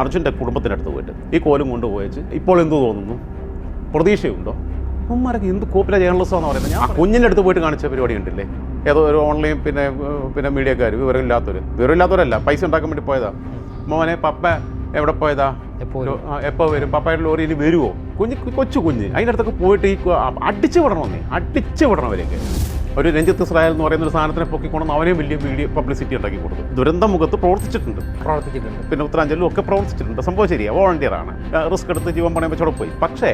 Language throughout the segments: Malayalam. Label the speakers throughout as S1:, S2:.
S1: അർജുന്റെ കുടുംബത്തിന്റെ അടുത്ത് പോയിട്ട് ഈ കോലും കൊണ്ടുപോയച്ച് ഇപ്പോൾ എന്തു തോന്നുന്നു? പ്രതീക്ഷയുണ്ടോ? ഉമ്മാരൊക്കെ എന്ത് കോപ്പിലെ ജേർണലിസമാണെന്ന് പറയുന്നത് ഞാൻ കുഞ്ഞിന്റെ അടുത്ത് പോയിട്ട് കാണിച്ച പരിപാടി ഉണ്ടല്ലേ ഏതോ ഒരു ഓൺലൈൻ പിന്നെ പിന്നെ മീഡിയക്കാർ വിവരമില്ലാത്തവർ വിവരമില്ലാത്തവരല്ല പൈസ ഉണ്ടാക്കാൻ വേണ്ടി പോയതാ. മോനെ പപ്പ എവിടെ പോയതാ?
S2: എപ്പോൾ
S1: വരും? ആ, എപ്പോ വരും? പപ്പയുടെ ലോറിയിൽ വരുമോ കുഞ്ഞ് കൊച്ചു കുഞ്ഞ്. അതിന്റെ അടുത്തൊക്കെ പോയിട്ട് ഈ അടിച്ചു അടിച്ച് വിടണമെന്നേ അടിച്ചു വിടണം അവരൊക്കെ ഒരു രഞ്ജിത്ത് ഇസ്രായേൽ എന്ന് പറയുന്ന ഒരു സാധനത്തിനെ പൊക്കിക്കൊണ്ടെന്ന് അവനെയും വലിയ വീഡിയോ പബ്ലിസിറ്റി ഉണ്ടാക്കി കൊടുത്തു. ദുരന്തമുഖത്ത് പ്രവർത്തിച്ചിട്ടുണ്ട്.
S2: പ്രവർത്തിച്ചിട്ടുണ്ട്.
S1: പിന്നെ ഉത്തരാഞ്ചലും ഒക്കെ പ്രവർത്തിച്ചിട്ടുണ്ട്. സംഭവം ശരിയാണ് വോളണ്ടിയറാണ് റിസ്ക് എടുത്ത് ജീവൻ പണയം വെച്ചോടെ പോയി. പക്ഷേ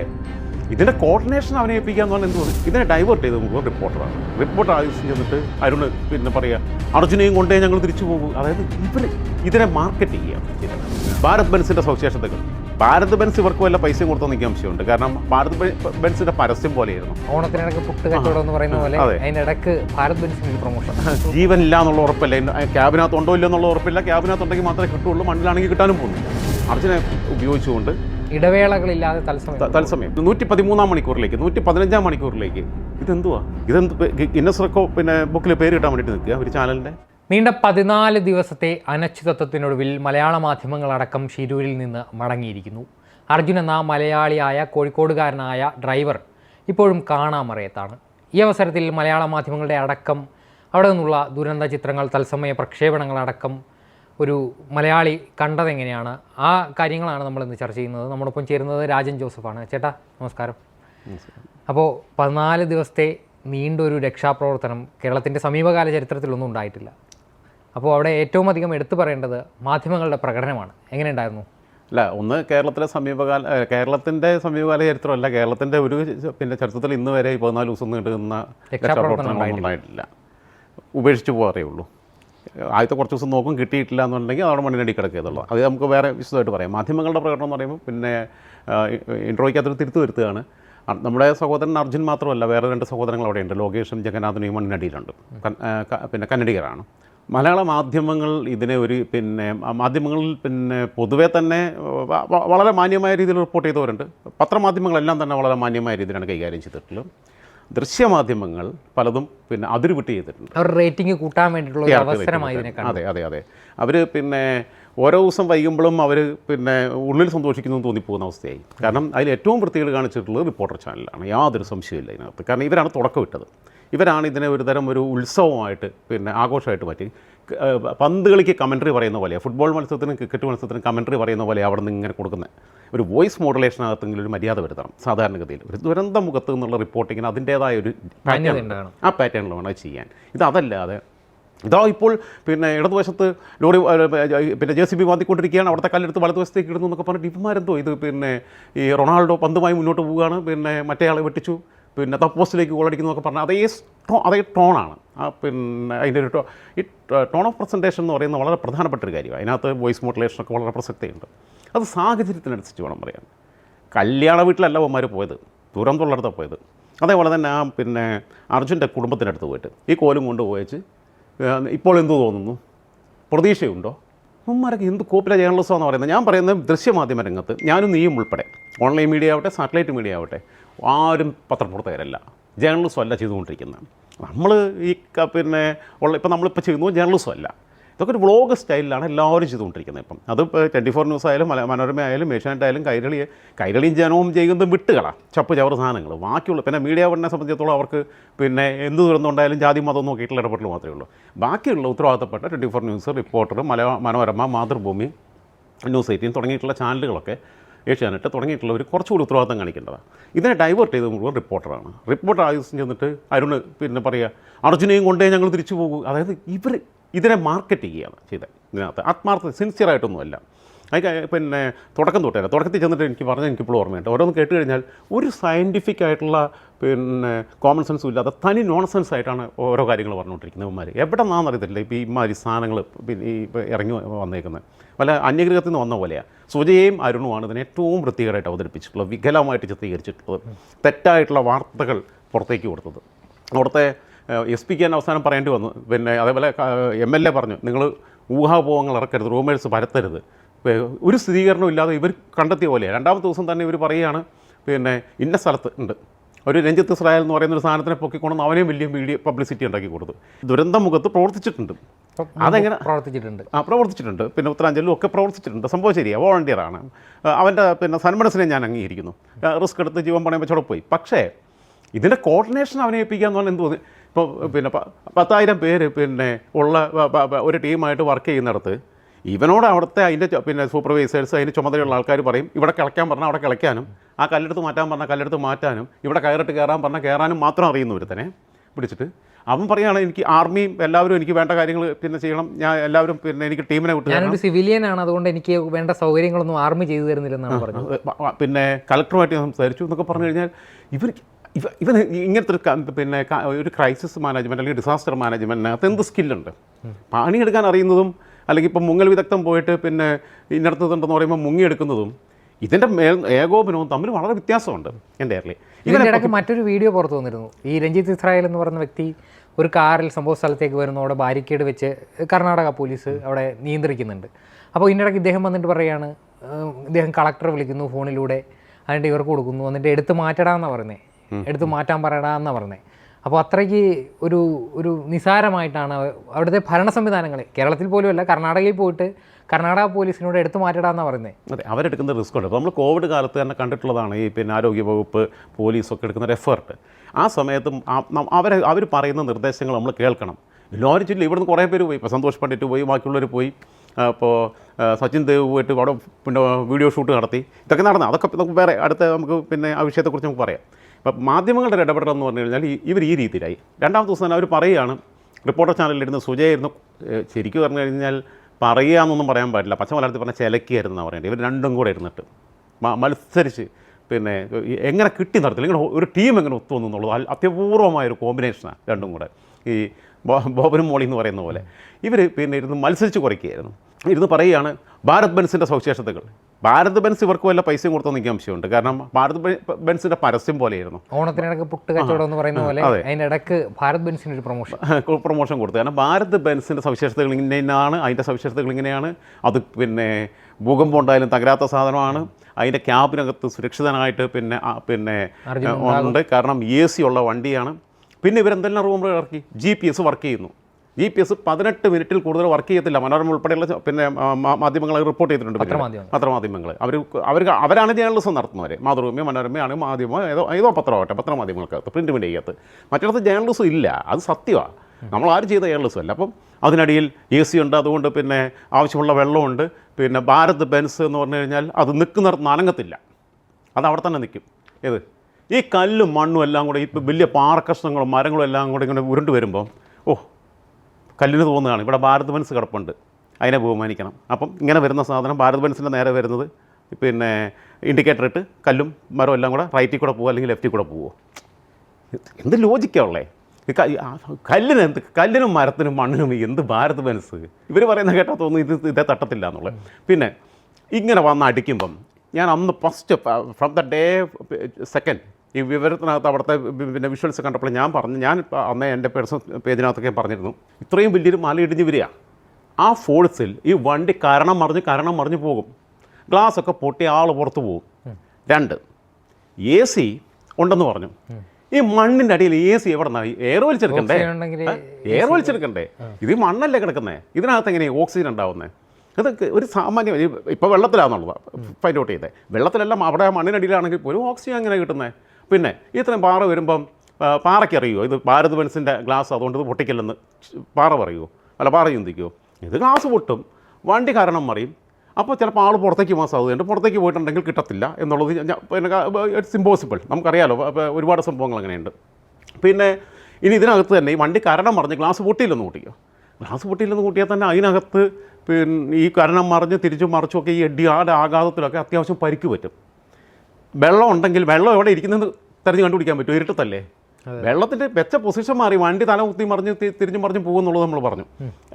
S1: ഇതിന്റെ കോർഡിനേഷൻ അവനെ ഏൽപ്പിക്കുക എന്ന് പറഞ്ഞാൽ എന്ത് തോന്നി ഇതിനെ ഡൈവേർട്ട് ചെയ്ത് നമുക്ക് റിപ്പോർട്ടറാണ് റിപ്പോർട്ടർ ആവശ്യം ചെന്നിട്ട് അരുണ് പിന്നെ പറയുക അർജുനെയും കൊണ്ടേ ഞങ്ങൾ തിരിച്ചു പോകും. അതായത് ഇവന് ഇതിനെ മാർക്കറ്റ് ചെയ്യുക ഭാരത് ബെൻസിന്റെ സവിശേഷതകൾ. ഭാരത് ബെൻസ് ഇവർക്ക് വല്ല പൈസയും കൊടുത്തു നിൽക്കാൻ ആവശ്യമുണ്ട് കാരണം ഭാരത് ബെൻസിന്റെ പരസ്യം പോലെയായിരുന്നു.
S2: ഓണത്തിനിടക്ക് പുട്ട് കച്ചവടം എന്ന് പറയുന്ന പോലെ
S1: അതെ.
S2: അതിനിടക്ക് ഭാരത് ബെൻസിന് പ്രൊമോഷൻ
S1: ജീവൻ ഇല്ല എന്നുള്ള ഉറപ്പില്ല? ഇന്ന് ക്യാബിനകത്ത് ഉണ്ടോ ഇല്ല എന്നുള്ള ഉറപ്പില്ല. ക്യാബിനകത്ത് ഉണ്ടെങ്കിൽ മാത്രമേ കിട്ടുള്ളൂ മണ്ണിലാണെങ്കിൽ കിട്ടാനും പോകുന്നില്ല അർജുനെ ഉപയോഗിച്ചുകൊണ്ട്
S2: ഇടവേളകളില്ലാതെ തത്സമയം.
S1: തത്സമയം. നൂറ്റി പതിമൂന്നാം മണിക്കൂറിലേക്ക് നൂറ്റി പതിനഞ്ചാം മണിക്കൂറിലേക്ക്. ഇതെന്തുവാ? ഇതെന്ത് ഗിന്നസ് റെക്കോ പിന്നെ ബുക്കിൽ പേര് കിട്ടാൻ വേണ്ടിയിട്ട് നിൽക്കുക ഒരു ചാനലിന്റെ
S2: നീണ്ട പതിനാല് ദിവസത്തെ അനിശ്ചിതത്വത്തിനൊടുവിൽ മലയാള മാധ്യമങ്ങളടക്കം ഷിരൂരിൽ നിന്ന് മടങ്ങിയിരിക്കുന്നു. അർജുൻ എന്ന മലയാളിയായ കോഴിക്കോടുകാരനായ ഡ്രൈവർ ഇപ്പോഴും കാണാമറയത്താണ്. ഈ അവസരത്തിൽ മലയാള മാധ്യമങ്ങളുടെ അടക്കം അവിടെ നിന്നുള്ള ദുരന്ത ചിത്രങ്ങൾ തത്സമയ പ്രക്ഷേപണങ്ങളടക്കം ഒരു മലയാളി കണ്ടതെങ്ങനെയാണ് ആ കാര്യങ്ങളാണ് നമ്മൾ ഇന്ന് ചർച്ച ചെയ്യുന്നത്. നമ്മോടൊപ്പം ചേരുന്നത് രാജൻ ജോസഫാണ്. ചേട്ടാ നമസ്കാരം. അപ്പോൾ പതിനാല് ദിവസത്തെ നീണ്ടൊരു രക്ഷാപ്രവർത്തനം കേരളത്തിന്റെ സമീപകാല ചരിത്രത്തിലൊന്നും ഉണ്ടായിട്ടില്ല. അപ്പോൾ അവിടെ ഏറ്റവും അധികം എടുത്തു പറയേണ്ടത് മാധ്യമങ്ങളുടെ പ്രകടനമാണ്. എങ്ങനെയുണ്ടായിരുന്നു?
S1: അല്ല ഒന്ന് കേരളത്തിലെ സമീപകാല കേരളത്തിന്റെ സമീപകാല ചരിത്രമല്ല. കേരളത്തിന്റെ ഒരു പിന്നെ ചരിത്രത്തിൽ ഇന്ന് വരെ ഈ പതിനാല് ദിവസം നീണ്ടു നിന്ന രക്ഷാപ്രവർത്തനങ്ങളൊന്നും ഉണ്ടായിട്ടില്ല. ഉപേക്ഷിച്ച് പോകാറേ ഉള്ളൂ. ആദ്യത്തെ കുറച്ച് ദിവസം നോക്കും കിട്ടിയിട്ടില്ല എന്നുണ്ടെങ്കിൽ അതവിടെ മണ്ണിനടി കിടക്കുകയുള്ളൂ അത് നമുക്ക് വേറെ വിശദമായിട്ട് പറയാം. മാധ്യമങ്ങളുടെ പ്രകടനം എന്ന് പറയുമ്പോൾ പിന്നെ ഇൻട്രോയ്ക്കകത്തൊരു തിരുത്തു വരുത്തുകയാണ്. നമ്മുടെ സഹോദരൻ അർജുൻ മാത്രമല്ല വേറെ രണ്ട് സഹോദരങ്ങൾ അവിടെയുണ്ട്. ലോകേഷും ജഗന്നാഥനും ഈ മണ്ണിനടിയിലുണ്ട്. പിന്നെ കന്നഡികരാണ്. മലയാള മാധ്യമങ്ങൾ ഇതിനെ ഒരു പിന്നെ മാധ്യമങ്ങളിൽ പിന്നെ പൊതുവേ തന്നെ വളരെ മാന്യമായ രീതിയിൽ റിപ്പോർട്ട് ചെയ്തവരുണ്ട്. പത്രമാധ്യമങ്ങളെല്ലാം തന്നെ വളരെ മാന്യമായ രീതിയിലാണ് കൈകാര്യം ചെയ്തിട്ടുള്ളത്. ദൃശ്യമാധ്യമങ്ങൾ പലതും പിന്നെ അതിരുവിട്ട് ചെയ്തിട്ടുണ്ട്.
S2: അവർ റേറ്റിംഗ് കൂട്ടാൻ വേണ്ടിയിട്ടുള്ള അവസരമായി
S1: അതെ അതെ അതെ. അവർ പിന്നെ ഓരോ ദിവസം വൈകുമ്പോഴും അവർ പിന്നെ ഉള്ളിൽ സന്തോഷിക്കുന്നു എന്ന് തോന്നിപ്പോകുന്ന അവസ്ഥയായി. കാരണം അതിൽ ഏറ്റവും വൃത്തികൾ കാണിച്ചിട്ടുള്ളത് റിപ്പോർട്ടർ ചാനലാണ് യാതൊരു സംശയമില്ല ഇതിനകത്ത്. കാരണം ഇവരാണ് തുടക്കമിട്ടത്. ഇവരാണ് ഇതിനെ ഒരു തരം ഒരു ഉത്സവമായിട്ട് പിന്നെ ആഘോഷമായിട്ട് മാറ്റി. പന്ത് കളിക്ക് കമൻട്രി പറയുന്ന പോലെ ഫുട്ബോൾ മത്സരത്തിനും ക്രിക്കറ്റ് മത്സരത്തിനും കമൻട്രി പറയുന്ന പോലെ അവിടെ നിന്ന് ഇങ്ങനെ കൊടുക്കുന്നത് ഒരു വോയിസ് മോഡുലേഷനകത്തെങ്കിലും ഒരു മര്യാദ വരുത്തണം സാധാരണഗതിയിൽ. ഒരു ദുരന്ത മുഖത്ത് നിന്നുള്ള റിപ്പോർട്ടിങ്ങിന് അതിന്റേതായ ഒരു
S2: പാറ്റേൺ
S1: ആ പാറ്റേണിൽ വേണം ചെയ്യാൻ. ഇത് അതല്ലാതെ ഇതാ ഇപ്പോൾ പിന്നെ ഇടതുവശത്ത് ലോറി പിന്നെ ജെ സി ബി വാന്തിക്കൊണ്ടിരിക്കുകയാണ് അവിടുത്തെ കല്ലെടുത്ത് വലതുവശത്തേക്ക് ഇടുന്നു എന്നൊക്കെ പറഞ്ഞിട്ട് ഇവന്മാരെന്തോ ഇത് പിന്നെ ഈ റൊണാൾഡോ പന്തുമായി മുന്നോട്ട് പോവുകയാണ് പിന്നെ മറ്റേയാളെ വെട്ടിച്ചു. പിന്നെ തപ്പോസ്റ്റിലേക്ക് ഗോളടിക്കുന്നതൊക്കെ പറഞ്ഞാൽ അതേ അതേ ടോണാണ് ആ പിന്നെ അതിന്റെ ഒരു ടോ ഈ ടോൺ ഓഫ് പ്രസന്റേഷൻ എന്ന് പറയുന്നത് വളരെ പ്രധാനപ്പെട്ട ഒരു കാര്യമാണ്. അതിനകത്ത് വോയിസ് മോഡുലേഷനൊക്കെ വളരെ പ്രസക്തിയുണ്ട്. അത് സാഹചര്യത്തിനനുസരിച്ച് വേണം പറയാൻ. കല്യാണ വീട്ടിലല്ല അവന്മാർ പോയത്. ദൂരം തൊള്ളടത്താണ് പോയത്. അതേപോലെ തന്നെ ആ പിന്നെ അർജുന്റെ കുടുംബത്തിനടുത്ത് പോയിട്ട് ഈ കോലും കൊണ്ടുപോയച്ച് ഇപ്പോൾ എന്തു തോന്നുന്നു? പ്രതീക്ഷയുണ്ടോ? ഉമ്മാരൊക്കെ എന്ത് കോപ്പിലെ ജേർണലിസമാണെന്ന് പറയുന്നത്? ഞാൻ പറയുന്നത് ദൃശ്യമാധ്യമ രംഗത്ത് ഞാനും നീയും ഉൾപ്പെടെ. ഓൺലൈൻ മീഡിയ ആവട്ടെ സാറ്റലൈറ്റ് മീഡിയ ആവട്ടെ ആരും പത്രപ്രവർത്തകരല്ല. ജേർണലിസം അല്ല ചെയ്തുകൊണ്ടിരിക്കുന്നത്. നമ്മൾ ഈ പിന്നെ ഉള്ള ഇപ്പം നമ്മളിപ്പോൾ ചെയ്യുന്നു ജേർണലിസം അല്ല. ഇതൊക്കെ ഒരു വ്ളോഗ് സ്റ്റൈലിലാണ് എല്ലാവരും ചെയ്തുകൊണ്ടിരിക്കുന്നത് ഇപ്പം. അതിപ്പോൾ ട്വന്റി ഫോർ ന്യൂസ് ആയാലും മനോരമ ആയാലും ഏഷ്യാനെറ്റ് ആയാലും കൈരളി കൈരളിയും ജനവും ചെയ്യുന്നത് വിട്ടുകളാണ് ചപ്പ് ചവറ് സാധനങ്ങൾ. ബാക്കിയുള്ള പിന്നെ മീഡിയ വണ്ണിനെ സംബന്ധിച്ചിടത്തോളം അവർക്ക് പിന്നെ എന്ത് ദുരന്തമുണ്ടായാലും ജാതി മതം നോക്കിയിട്ടുള്ള ഇടപെടൽ മാത്രമേ ഉള്ളൂ. ബാക്കിയുള്ള ഉത്തരവാദിത്തപ്പെട്ട ട്വന്റി ഫോർ ന്യൂസ് റിപ്പോർട്ടർ മല മനോരമ മാതൃഭൂമി ന്യൂസ് എയ്റ്റീൻ തുടങ്ങിയിട്ടുള്ള ചാനലുകളൊക്കെ ഏഷ്യാനെറ്റ് തുടങ്ങിയിട്ടുള്ളവർ കുറച്ചുകൂടി ഉത്തരവാദിത്തം കാണിക്കേണ്ടതാണ്. ഇതിനെ ഡൈവേർട്ട് ചെയ്ത് മുഴുവൻ റിപ്പോർട്ടറാണ് റിപ്പോർട്ടർ ആവശ്യം ചെന്നിട്ട് അരുൺ പിന്നെ പറയുക അർജുനെയും കൊണ്ടേ ഞങ്ങൾ തിരിച്ചു പോകും. അതായത് ഇവർ ഇതിനെ മാർക്കറ്റ് ചെയ്യുകയാണ് ചെയ്തത് ഇതിനകത്ത്. ആത്മാർത്ഥ സിൻസിയറായിട്ടൊന്നുമല്ല അതിന് പിന്നെ തുടക്കം തൊട്ടേ തുടക്കത്തിൽ ചെന്നിട്ട് എനിക്ക് പറഞ്ഞാൽ എനിക്കിപ്പോൾ ഓർമ്മയുണ്ട്. ഓരോന്ന് കേട്ട് കഴിഞ്ഞാൽ ഒരു സയന്റിഫിക് ആയിട്ടുള്ള പിന്നെ കോമൺ സെൻസും ഇല്ലാതെ തനി നോൺസെൻസ് ആയിട്ടാണ് ഓരോ കാര്യങ്ങൾ പറഞ്ഞുകൊണ്ടിരിക്കുന്നത് ഇവന്മാർ എവിടെ നിന്നാണെന്ന് അറിയത്തില്ല ഇപ്പോൾ ഈ മാതിരി സാധനങ്ങൾ പിന്നെ ഈ ഇറങ്ങി വന്നേക്കുന്നത്. വല്ല അന്യഗ്രഹത്തിൽ നിന്ന് വന്ന പോലെയാണ് സുജയും അരുണുമാണ് ഇതിനെ ഏറ്റവും വൃത്തികരമായിട്ട് അവതരിപ്പിച്ചിട്ടുള്ളത് വികലമായിട്ട് ചിത്രീകരിച്ചിട്ടുള്ളത് തെറ്റായിട്ടുള്ള വാർത്തകൾ പുറത്തേക്ക് കൊടുത്തത്. അവിടുത്തെ എസ് പിക്ക് തന്നെ അവസാനം പറയേണ്ടി വന്നു. പിന്നെ അതേപോലെ എം എൽ എ പറഞ്ഞു നിങ്ങൾ ഊഹാപോഹങ്ങൾ ഇറക്കരുത് റൂമേഴ്സ് പരത്തരുത്. ഒരു സ്ഥിരീകരണം ഇല്ലാതെ ഇവർ കണ്ടെത്തിയ പോലെയാണ് രണ്ടാമത്തെ ദിവസം തന്നെ ഇവർ പറയുകയാണ് പിന്നെ ഇന്ന സ്ഥലത്ത് ഉണ്ട്. ഒരു രഞ്ജിത്ത് ഇസ്രായേൽ എന്ന് പറയുന്ന ഒരു സാധനത്തിനെ പൊക്കിക്കൊണ്ടെന്ന് അവനെയും വലിയ മീഡിയ പബ്ലിസിറ്റി ഉണ്ടാക്കി കൊടുത്തു. ദുരന്തമുഖത്ത് പ്രവർത്തിച്ചിട്ടുണ്ട്. അതെങ്ങനെ-
S2: പ്രവർത്തിച്ചിട്ടുണ്ട്.
S1: ആ പ്രവർത്തിച്ചിട്ടുണ്ട്. പിന്നെ ഉത്തരാഞ്ചലിലും ഒക്കെ പ്രവർത്തിച്ചിട്ടുണ്ട്. സംഭവം ശരിയാണ് വോളണ്ടിയറാണ്. അവന്റെ പിന്നെ സന്മനസ്സിനെ ഞാൻ അംഗീകരിക്കുന്നു. റിസ്ക് എടുത്ത് ജീവൻ പണയം വെച്ചോടെ പോയി. പക്ഷേ ഇതിന്റെ കോർഡിനേഷൻ അവനെ ഏൽപ്പിക്കുക എന്ന് പറഞ്ഞാൽ എന്ത് തോന്നി? ഇപ്പോൾ പിന്നെ പത്തായിരം പേര് പിന്നെ ഉള്ള ഒരു ടീമായിട്ട് വർക്ക് ചെയ്യുന്നിടത്ത് ഇവനോട് അവിടുത്തെ അതിന്റെ പിന്നെ സൂപ്പർവൈസേഴ്സ് അതിന് ചുമതലയുള്ള ആൾക്കാർ പറയും ഇവിടെ കിളയ്ക്കാൻ പറഞ്ഞാൽ അവിടെ കിളയ്ക്കാനും ആ കല്ലെടുത്ത് മാറ്റാൻ പറഞ്ഞാൽ കല്ലെടുത്ത് മാറ്റാനും ഇവിടെ കയറിട്ട് കയറാൻ പറഞ്ഞാൽ കയറാനും മാത്രം അറിയുന്ന ഒരുത്തനെ പിടിച്ചിട്ട് അവൻ പറയുകയാണ് എനിക്ക് ആർമിയും എല്ലാവരും എനിക്ക് വേണ്ട കാര്യങ്ങൾ പിന്നെ ചെയ്യണം. ഞാൻ എല്ലാവരും പിന്നെ എനിക്ക് ടീമിനെ വിട്ടു
S2: ഞാനൊരു സിവിലിയൻ ആണ് അതുകൊണ്ട് എനിക്ക് വേണ്ട സൗകര്യങ്ങളൊന്നും ആർമി ചെയ്തു തരുന്നില്ലെന്നാണ് പറഞ്ഞത്.
S1: പിന്നെ കളക്ടറുമായിട്ട് ഞാൻ സംസാരിച്ചു എന്നൊക്കെ പറഞ്ഞു കഴിഞ്ഞാൽ ഇവർ ഇവ ഇവൻ ഇങ്ങനത്തെ ഒരു പിന്നെ ഒരു ക്രൈസിസ് മാനേജ്മെന്റ് അല്ലെങ്കിൽ ഡിസാസ്റ്റർ മാനേജ്മെന്റിനകത്ത് എന്ത് സ്കില്ലുണ്ട്? പണിയെടുക്കാൻ അറിയുന്നതും അല്ലെങ്കിൽ ഇപ്പം മുങ്ങൽ വിദഗ്ധം പോയിട്ട് പിന്നെ ഇന്നടത്തുണ്ടെന്ന് പറയുമ്പോൾ മുങ്ങിയെടുക്കുന്നതും ഇതിന്റെ മേൽ ഏകോപനവും തമ്മിൽ വളരെ വ്യത്യാസമുണ്ട് എന്റെ
S2: ഇടയിൽ ഇതിനിടയ്ക്ക് മറ്റൊരു വീഡിയോ പുറത്തു വന്നിരുന്നു. ഈ രഞ്ജിത്ത് ഇസ്രായേൽ എന്ന് പറയുന്ന വ്യക്തി ഒരു കാറിൽ സംഭവ സ്ഥലത്തേക്ക് വരുന്നു അവിടെ ബാരിക്കേഡ് വെച്ച് കർണാടക പോലീസ് അവിടെ നിയന്ത്രിക്കുന്നുണ്ട്. അപ്പോൾ ഇതിനിടയ്ക്ക് ഇദ്ദേഹം വന്നിട്ട് പറയുകയാണ് ഇദ്ദേഹം കളക്ടറെ വിളിക്കുന്നു ഫോണിലൂടെ അതിന്റെ ഇവർക്ക് കൊടുക്കുന്നു എന്നിട്ട് എടുത്ത് മാറ്റടാന്നാണ് പറയുന്നത് എടുത്ത് മാറ്റാൻ പറയടാന്നാണ് പറയുന്നത് അപ്പോൾ അത്രയ്ക്ക് ഒരു ഒരു നിസാരമായിട്ടാണ് അവ- അവിടുത്തെ ഭരണ സംവിധാനങ്ങൾ കേരളത്തിൽ പോലും അല്ല കർണാടകയിൽ പോയിട്ട് കർണാടക പോലീസിനോട് എടുത്തു മാറ്റടാന്നാണ് പറയുന്നത്
S1: അതെ അവരെടുക്കുന്ന റിസ്ക് ഉണ്ട്. അപ്പോൾ നമ്മൾ കോവിഡ് കാലത്ത് തന്നെ കണ്ടിട്ടുള്ളതാണ് ഈ പിന്നെ ആരോഗ്യ ആരോഗ്യവകുപ്പ് പോലീസൊക്കെ എടുക്കുന്ന ഒരു എഫേർട്ട് ആ സമയത്തും അവർ അവർ പറയുന്ന നിർദ്ദേശങ്ങൾ നമ്മൾ കേൾക്കണം. എല്ലാവരും ചുറ്റും ഇവിടുന്ന് കുറേ പേര് പോയി. ഇപ്പോൾ സന്തോഷ് പണ്ഡിറ്റ് പോയി ബാക്കിയുള്ളവർ പോയി. അപ്പോൾ സച്ചിൻ ദേവ് പോയിട്ട് അവിടെ പിന്നെ വീഡിയോ ഷൂട്ട് നടത്തി. ഇതൊക്കെ നടന്നു. അതൊക്കെ നമുക്ക് വേറെ അടുത്ത നമുക്ക് പിന്നെ ആ വിഷയത്തെക്കുറിച്ച് നമുക്ക് പറയാം. അപ്പം മാധ്യമങ്ങളുടെ ഒരു ഇടപെടൽ എന്ന് പറഞ്ഞു കഴിഞ്ഞാൽ ഇവർ ഈ രീതിയിലായി. രണ്ടാമത്തെ ദിവസം തന്നെ അവർ പറയുകയാണ് റിപ്പോർട്ടർ ചാനലിലിരുന്ന് സുജയായിരുന്നു. ശരിക്കും പറഞ്ഞു കഴിഞ്ഞാൽ പറയുക എന്നൊന്നും പറയാൻ പാടില്ല. പച്ച മലയാളത്തിൽ പറഞ്ഞാൽ ചിലക്കിയായിരുന്നു പറയുന്നത്. ഇവർ രണ്ടും കൂടെ ഇരുന്നിട്ട്. മത്സരിച്ച് പിന്നെ എങ്ങനെ കിട്ടി നടത്തില്ല ഇങ്ങനെ ഒരു ടീം എങ്ങനെ ഒത്തുവന്നു എന്നുള്ളത് അൽ- അത്യപൂർവമായ ഒരു കോമ്പിനേഷനാണ് രണ്ടും കൂടെ. ഈ ബോബനും മോളി എന്ന് പറയുന്ന പോലെ. ഇവർ പിന്നെ ഇരുന്ന് മത്സരിച്ച് കുറയ്ക്കുകയായിരുന്നു. ഇരുന്ന് പറയുകയാണ് ഭാരത് ബെൻസിന്റെ സവിശേഷതകൾ. ഭാരത് ബെൻസ് ഇവർക്ക് വല്ല പൈസയും കൊടുത്തു നിൽക്കാൻ ആവശ്യമുണ്ട് കാരണം ഭാരത് ബെൻസിന്റെ പരസ്യം പോലെയായിരുന്നു.
S2: ഓണത്തിനിടക്ക് പുട്ട് കച്ചവടം എന്ന് പറയുന്ന പോലെ അതിന്റെ ഇടയ്ക്ക് ഭാരത് ബെൻസിന് ഒരു പ്രൊമോഷൻ
S1: പ്രൊമോഷൻ കൊടുത്തു. കാരണം ഭാരത് ബെൻസിന്റെ സവിശേഷതകൾ ഇങ്ങനെയാണ് അതിന്റെ സവിശേഷതകൾ ഇങ്ങനെയാണ്. അത് പിന്നെ ഭൂകമ്പം ഉണ്ടായാലും തകരാത്ത സാധനമാണ്. അതിന്റെ ക്യാബിനകത്ത് സുരക്ഷിതനായിട്ട് പിന്നെ പിന്നെ ഉണ്ട്. കാരണം എ സി ഉള്ള വണ്ടിയാണ്. പിന്നെ ഇവരെന്തെല്ലാം റൂമുകൾ ഇറക്കി? ജി പി എസ് വർക്ക് ചെയ്യുന്നു. ജി പി എസ് പതിനെട്ട് മിനിറ്റിൽ കൂടുതൽ വർക്ക് ചെയ്യത്തില്ല. മനോരമ ഉൾപ്പെടെയുള്ള പിന്നെ മാധ്യമങ്ങൾ റിപ്പോർട്ട് ചെയ്തിട്ടുണ്ട്.
S2: പത്രമാധ്യമങ്ങൾ.
S1: അവർ അവർ അവരാണ് ജേർണലിസം നടത്തുന്നവർ മാതൃഭൂമി മനോരമയാണ് മാധ്യമം ഏതോ ഏതോ പത്രമാവട്ടെ പത്രമാധ്യമങ്ങൾക്കകത്ത് പ്രിന്റ് മീഡിയക്കകത്ത് മറ്റിടത്ത് ജേർണലിസം ഇല്ല. അത് സത്യമാണ് നമ്മൾ ആരും ചെയ്ത എയർലെസ് അല്ല. അപ്പം അതിനടിയിൽ എ സി ഉണ്ട് അതുകൊണ്ട് പിന്നെ ആവശ്യമുള്ള വെള്ളമുണ്ട്. പിന്നെ ഭാരത് ബെൻസ് എന്ന് പറഞ്ഞു കഴിഞ്ഞാൽ അത് നിൽക്കുന്നിടത്ത് നനങ്ങത്തില്ല. അത് അവിടെ തന്നെ നിൽക്കും ഏത്? ഈ കല്ലും മണ്ണും എല്ലാം കൂടെ ഇപ്പം വലിയ പാറക്കഷ്ണങ്ങളും മരങ്ങളും എല്ലാം കൂടെ ഇങ്ങനെ ഉരുണ്ട് വരുമ്പം ഓ കല്ലിന് തോന്നുകയാണ്. ഇവിടെ ഭാരത് ബെൻസ് കിടപ്പുണ്ട്. അതിനെ ബഹുമാനിക്കണം. അപ്പം ഇങ്ങനെ വരുന്ന സാധനം ഭാരത് ബെൻസിന്റെ നേരെ വരുന്നത്. പിന്നെ ഇൻഡിക്കേറ്റർ ഇട്ട് കല്ലും മരവും എല്ലാം കൂടെ റൈറ്റിൽ കൂടെ പോകുമോ അല്ലെങ്കിൽ ലെഫ്റ്റിൽ കൂടെ പോകുമോ എന്ത് ലോജിക്കാ ഉള്ളേ? ഈ ക- ആ കല്ലിന് എന്ത് കല്ലിനും മരത്തിനും മണ്ണിനും എന്ത് ഭാരത് മനസ്സ്? ഇവർ പറയുന്ന കേട്ടാൽ തോന്നുന്നു ഇത് ഇതേ തട്ടത്തില്ല എന്നുള്ളത്. പിന്നെ ഇങ്ങനെ വന്ന് അടിക്കുമ്പം ഞാൻ അന്ന് first from the day second ഈ വിവരത്തിനകത്ത് അവിടുത്തെ പിന്നെ വിഷ്വൽസ് കണ്ടപ്പോൾ ഞാൻ പറഞ്ഞു ഞാൻ അന്നേ എന്റെ പേഴ്സൺ പേജിനകത്തൊക്കെ പറഞ്ഞിരുന്നു ഇത്രയും വലിയൊരു മല ഇടിഞ്ഞ് വരിക. ആ ഫോഴ്സിൽ ഈ വണ്ടി കരണം മറിഞ്ഞ് കരണം മറിഞ്ഞ് പോകും. ഗ്ലാസ് ഒക്കെ പൊട്ടി ആൾ പുറത്ത് പോകും. രണ്ട് എ സി ഉണ്ടെന്ന് പറഞ്ഞു. ഈ മണ്ണിന്റെ അടിയിൽ എ സി എവിടെ നിന്നാണ് എയർ വലിച്ചെടുക്കണ്ടേ? എയർ വലിച്ചെടുക്കണ്ടേ? ഇത് മണ്ണല്ലേ കിടക്കുന്നത് ഇതിനകത്ത് എങ്ങനെയാണ് ഓക്സിജൻ ഉണ്ടാവുന്നത് അതൊക്കെ ഒരു സാമാന്യ ഇപ്പോൾ വെള്ളത്തിലാണെന്നുള്ളത് ഫൈൻഡ് ഔട്ട് ചെയ്തേ. വെള്ളത്തിലെല്ലാം അവിടെ മണ്ണിനടിയിലാണെങ്കിൽ ഒരു ഓക്സിജൻ എങ്ങനെ കിട്ടുന്നത് പിന്നെ ഇത്രയും പാറ വരുമ്പം ആ, പാറയ്ക്ക് അറിയുമോ ഇത് ഭാരത് ബെൻസിന്റെ ഗ്ലാസ് അതുകൊണ്ട് ഇത് പൊട്ടിക്കില്ലെന്ന് പാറ പറയുമോ അല്ല പാറ ചിന്തിക്കുമോ ഇത് ഗ്ലാസ് പൊട്ടും. വണ്ടി കാരണം മറിയും. അപ്പോൾ ചിലപ്പോൾ ആൾ പുറത്തേക്ക് പോകാൻ സാധ്യതയുണ്ട്. പുറത്തേക്ക് പോയിട്ടുണ്ടെങ്കിൽ കിട്ടത്തില്ല എന്നുള്ളത് പിന്നെ ഇറ്റ്സ് ഇമ്പോസിബിൾ നമുക്കറിയാലോ ഒരുപാട് സംഭവങ്ങൾ അങ്ങനെയുണ്ട്. പിന്നെ ഇനി ഇതിനകത്ത് തന്നെ ഈ വണ്ടി കരണം മറിഞ്ഞ് ഗ്ലാസ് പൊട്ടിയില്ലെന്ന് കൂട്ടിക്കോ. ഗ്ലാസ് പൊട്ടിയില്ലെന്ന് കൂട്ടിയാൽ തന്നെ അതിനകത്ത് പിന്നെ ഈ കരണം മറിഞ്ഞ് തിരിച്ചും മറിച്ചുമൊക്കെ ഈ എഡി ആടെ ആഘാതത്തിലൊക്കെ അത്യാവശ്യം പരിക്ക് പറ്റും. വെള്ളം ഉണ്ടെങ്കിൽ വെള്ളം എവിടെ ഇരിക്കുന്നത് തിരഞ്ഞ് കണ്ടുപിടിക്കാൻ പറ്റും. ഇരുട്ടത്തല്ലേ? വെള്ളത്തിന്റെ വെച്ച പൊസിഷൻ മാറി വണ്ടി തല കുത്തി മറിഞ്ഞ് തിരിഞ്ഞു മറിഞ്ഞ് പോകുന്നുള്ളത് നമ്മൾ പറഞ്ഞു.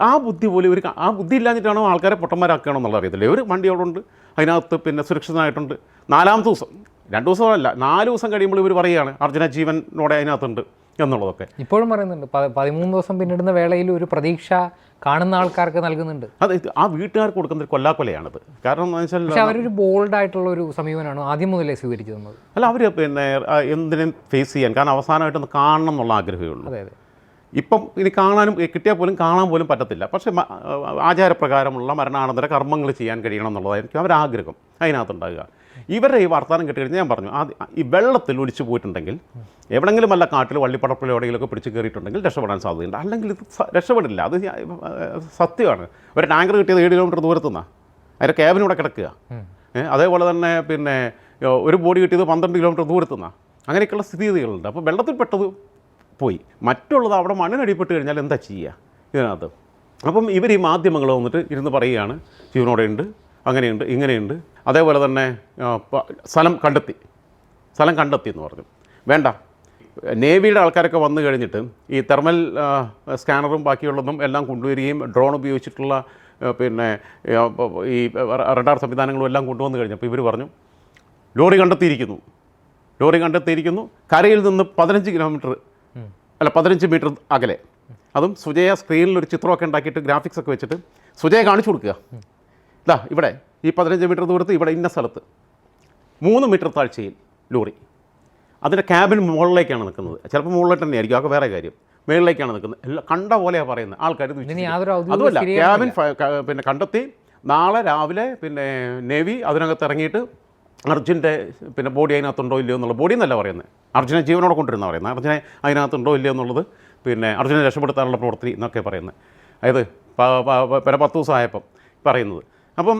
S1: ആ ബുദ്ധി പോലെ ഒരു ആ ബുദ്ധി ഇല്ലാഞ്ഞിട്ടാണോ ആൾക്കാരെ പൊട്ടന്മാരാക്കുകയാണോ എന്നുള്ള അറിയത്തില്ല. ഒരു വണ്ടി അവിടെ ഉണ്ട് അതിനകത്ത് പിന്നെ സുരക്ഷിതമായിട്ടുണ്ട് നാലാമത്തെ ദിവസം രണ്ട് ദിവസമല്ല നാല് ദിവസം കഴിയുമ്പോൾ ഇവർ പറയുകയാണ് അർജുന ജീവനോടെ അതിനകത്തുണ്ട് എന്നുള്ളതൊക്കെ.
S2: ഇപ്പോഴും പറയുന്നുണ്ട് പതിമൂന്ന് ദിവസം പിന്നിടുന്ന വേളയിൽ ഒരു പ്രതീക്ഷ കാണുന്ന ആൾക്കാർക്ക് നൽകുന്നുണ്ട്.
S1: അതെ ആ വീട്ടുകാർക്ക് കൊടുക്കുന്ന ഒരു കൊല്ലാക്കൊലയാണത്. കാരണം എന്ന് വെച്ചാൽ
S2: അവരൊരു ബോൾഡ് ആയിട്ടുള്ള ഒരു സമീപനമാണ് ആദ്യം മുതലേ സ്വീകരിച്ചു തന്നത്
S1: അല്ല അവർ പിന്നെ എന്തിനും ഫേസ് ചെയ്യാൻ. കാരണം അവസാനമായിട്ടൊന്ന് കാണണം എന്നുള്ള ആഗ്രഹമേ ഉള്ളൂ.
S2: അതെ അതെ.
S1: ഇപ്പം ഇനി കാണാനും കിട്ടിയാൽ പോലും കാണാൻ പോലും പറ്റത്തില്ല. പക്ഷേ ആചാരപ്രകാരമുള്ള മരണാനന്തര കർമ്മങ്ങൾ ചെയ്യാൻ കഴിയണം എന്നുള്ളതായിരിക്കും അവരാഗ്രഹം. അതിനകത്തുണ്ടാകുക. ഇവരുടെ ഈ വർത്തമാനം കേട്ട് കഴിഞ്ഞാൽ ഞാൻ പറഞ്ഞു. ആദ്യം ഈ വെള്ളത്തിൽ ഒലിച്ചു പോയിട്ടുണ്ടെങ്കിൽ എവിടെങ്കിലും വല്ല കാട്ടിൽ വള്ളിപ്പടപ്പിലോ എവിടെയെങ്കിലുമൊക്കെ പിടിച്ച് കയറിയിട്ടുണ്ടെങ്കിൽ രക്ഷപ്പെടാൻ സാധ്യതയുണ്ട്. അല്ലെങ്കിൽ ഇത് രക്ഷപ്പെടില്ല. അത് സത്യമാണ്. ഒരു ടാങ്കർ കിട്ടിയത് ഏഴ് കിലോമീറ്റർ ദൂരത്തുനിന്നാണ് അതിന്റെ ക്യാബിന് ഇവിടെ കിടക്കുക. അതേപോലെ തന്നെ പിന്നെ ഒരു ബോഡി കിട്ടിയത് പന്ത്രണ്ട് കിലോമീറ്റർ ദൂരത്തുനിന്നാണ് അങ്ങനെയൊക്കെയുള്ള സ്ഥിതിഗതികളുണ്ട്. അപ്പോൾ വെള്ളത്തിൽ പെട്ടത് പോയി. മറ്റുള്ളത് അവിടെ മണ്ണിനടിപ്പെട്ട് കഴിഞ്ഞാൽ എന്താ ചെയ്യുക ഇതിനകത്ത്? അപ്പം ഇവർ ഈ മാധ്യമങ്ങൾ വന്നിട്ട് ഇരുന്ന് പറയുകയാണ്. ഇവനോടെ ഉണ്ട് അങ്ങനെയുണ്ട് ഇങ്ങനെയുണ്ട്. അതേപോലെ തന്നെ സ്ഥലം കണ്ടെത്തി. സ്ഥലം കണ്ടെത്തി എന്ന് പറഞ്ഞു. വേണ്ട. നേവിയുടെ ആൾക്കാരൊക്കെ വന്നു കഴിഞ്ഞിട്ട് ഈ തെർമൽ സ്കാനറും ബാക്കിയുള്ളതും എല്ലാം കൊണ്ടുവരികയും ഡ്രോൺ ഉപയോഗിച്ചിട്ടുള്ള പിന്നെ ഈ റഡാർ സംവിധാനങ്ങളും എല്ലാം കൊണ്ടുവന്നു കഴിഞ്ഞപ്പോൾ ഇവർ പറഞ്ഞു ലോറി കണ്ടെത്തിയിരിക്കുന്നു. ലോറി കണ്ടെത്തിയിരിക്കുന്നു. കരയിൽ നിന്ന് പതിനഞ്ച് കിലോമീറ്റർ അല്ല പതിനഞ്ച് മീറ്റർ അകലെ. അതും സുജയ സ്ക്രീനിൽ ഒരു ചിത്രമൊക്കെ ഉണ്ടാക്കിയിട്ട് ഗ്രാഫിക്സ് ഒക്കെ വെച്ചിട്ട് സുജയ കാണിച്ചു കൊടുക്കുക. ഇതാ ഇവിടെ. ഈ പതിനഞ്ച് മീറ്റർ ദൂരത്ത് ഇവിടെ ഇന്ന സ്ഥലത്ത്. മൂന്ന് മീറ്റർ താഴ്ചയിൽ ലോറി. അതിന്റെ ക്യാബിൻ മുകളിലേക്കാണ് നിൽക്കുന്നത്. ചിലപ്പോൾ മുകളിലോട്ട് തന്നെ ആയിരിക്കും അതൊക്കെ വേറെ കാര്യം. മുകളിലേക്കാണ് നിൽക്കുന്നത്. എല്ലാം കണ്ട പോലെയാണ് പറയുന്നത്. ആൾക്കാർ അതുമല്ല ക്യാബിൻ പിന്നെ കണ്ടെത്തി. നാളെ രാവിലെ പിന്നെ നേവി അതിനകത്ത് ഇറങ്ങിയിട്ട് അർജുന്റെ പിന്നെ ബോഡി അതിനകത്തുണ്ടോ ഇല്ലയോ എന്നുള്ള ബോഡി എന്നല്ല പറയുന്നത്. അർജുനെ ജീവനോടെ കൊണ്ടിരുന്ന പറയുന്നത്. അർജുനെ അതിനകത്തുണ്ടോ ഇല്ലയോ എന്നുള്ളത് പിന്നെ അർജുനെ രക്ഷപ്പെടുത്താനുള്ള പ്രവൃത്തി എന്നൊക്കെ പറയുന്നത്. അതായത് പിന്നെ പത്ത് ദിവസമായപ്പം പറയുന്നത്. അപ്പം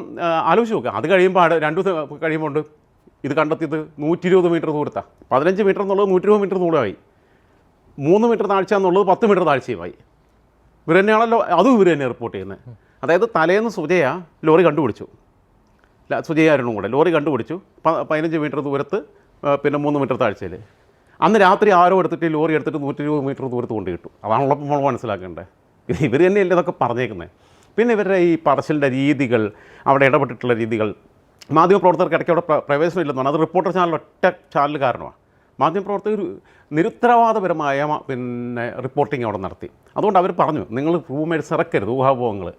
S1: ആലോചിച്ച് നോക്കുക അത് കഴിയുമ്പോൾ രണ്ട് ദിവസം കഴിയുമ്പോൾ ഉണ്ട്. ഇത് കണ്ടെത്തിയത് നൂറ്റി ഇരുപത് മീറ്റർ ദൂരത്താണ് പതിനഞ്ച് മീറ്റർ എന്നുള്ളത് നൂറ്റി ഇരുപത് മീറ്റർ ദൂരമായി. മൂന്ന് മീറ്റർ താഴ്ച എന്നുള്ളത് പത്ത് മീറ്റർ താഴ്ചയുമായി. ഇവർ തന്നെയാണല്ലോ അതും ഇവർ തന്നെ റിപ്പോർട്ട് ചെയ്യുന്നത്. അതായത് തലേന്ന് സുജയ ലോറി കണ്ടുപിടിച്ചു. സുജയായിരുന്നു കൂടെ. ലോറി കണ്ടുപിടിച്ചു. പതിനഞ്ച് മീറ്റർ ദൂരത്ത് പിന്നെ മൂന്ന് മീറ്റർ താഴ്ചയിൽ അന്ന് രാത്രി ആരോ എടുത്തിട്ട് ലോറി എടുത്തിട്ട് നൂറ്റി ഇരുപത് മീറ്റർ ദൂരത്ത് കൊണ്ട് കിട്ടും നമ്മൾ മനസ്സിലാക്കേണ്ടത്. ഇവർ തന്നെയല്ലേ ഇതൊക്കെ പറഞ്ഞേക്കുന്നത് പിന്നെ ഇവരുടെ ഈ പറച്ചിലിന്റെ രീതികൾ അവിടെ ഇടപെട്ടിട്ടുള്ള രീതികൾ മാധ്യമപ്രവർത്തകർക്ക് ഇടയ്ക്ക് അവിടെ പ്രവേശനം ഇല്ലെന്നാണ് അത് റിപ്പോർട്ടർ ചാനൽ ഒറ്റ ചാനൽ കാരണമാണ്. മാധ്യമപ്രവർത്തകർ നിരുത്തരവാദപരമായ പിന്നെ റിപ്പോർട്ടിംഗ് അവിടെ നടത്തി. അതുകൊണ്ട് അവർ പറഞ്ഞു നിങ്ങൾ റൂമേഴ്സ് ഇറക്കരുത് ഊഹാഭോഹങ്ങൾ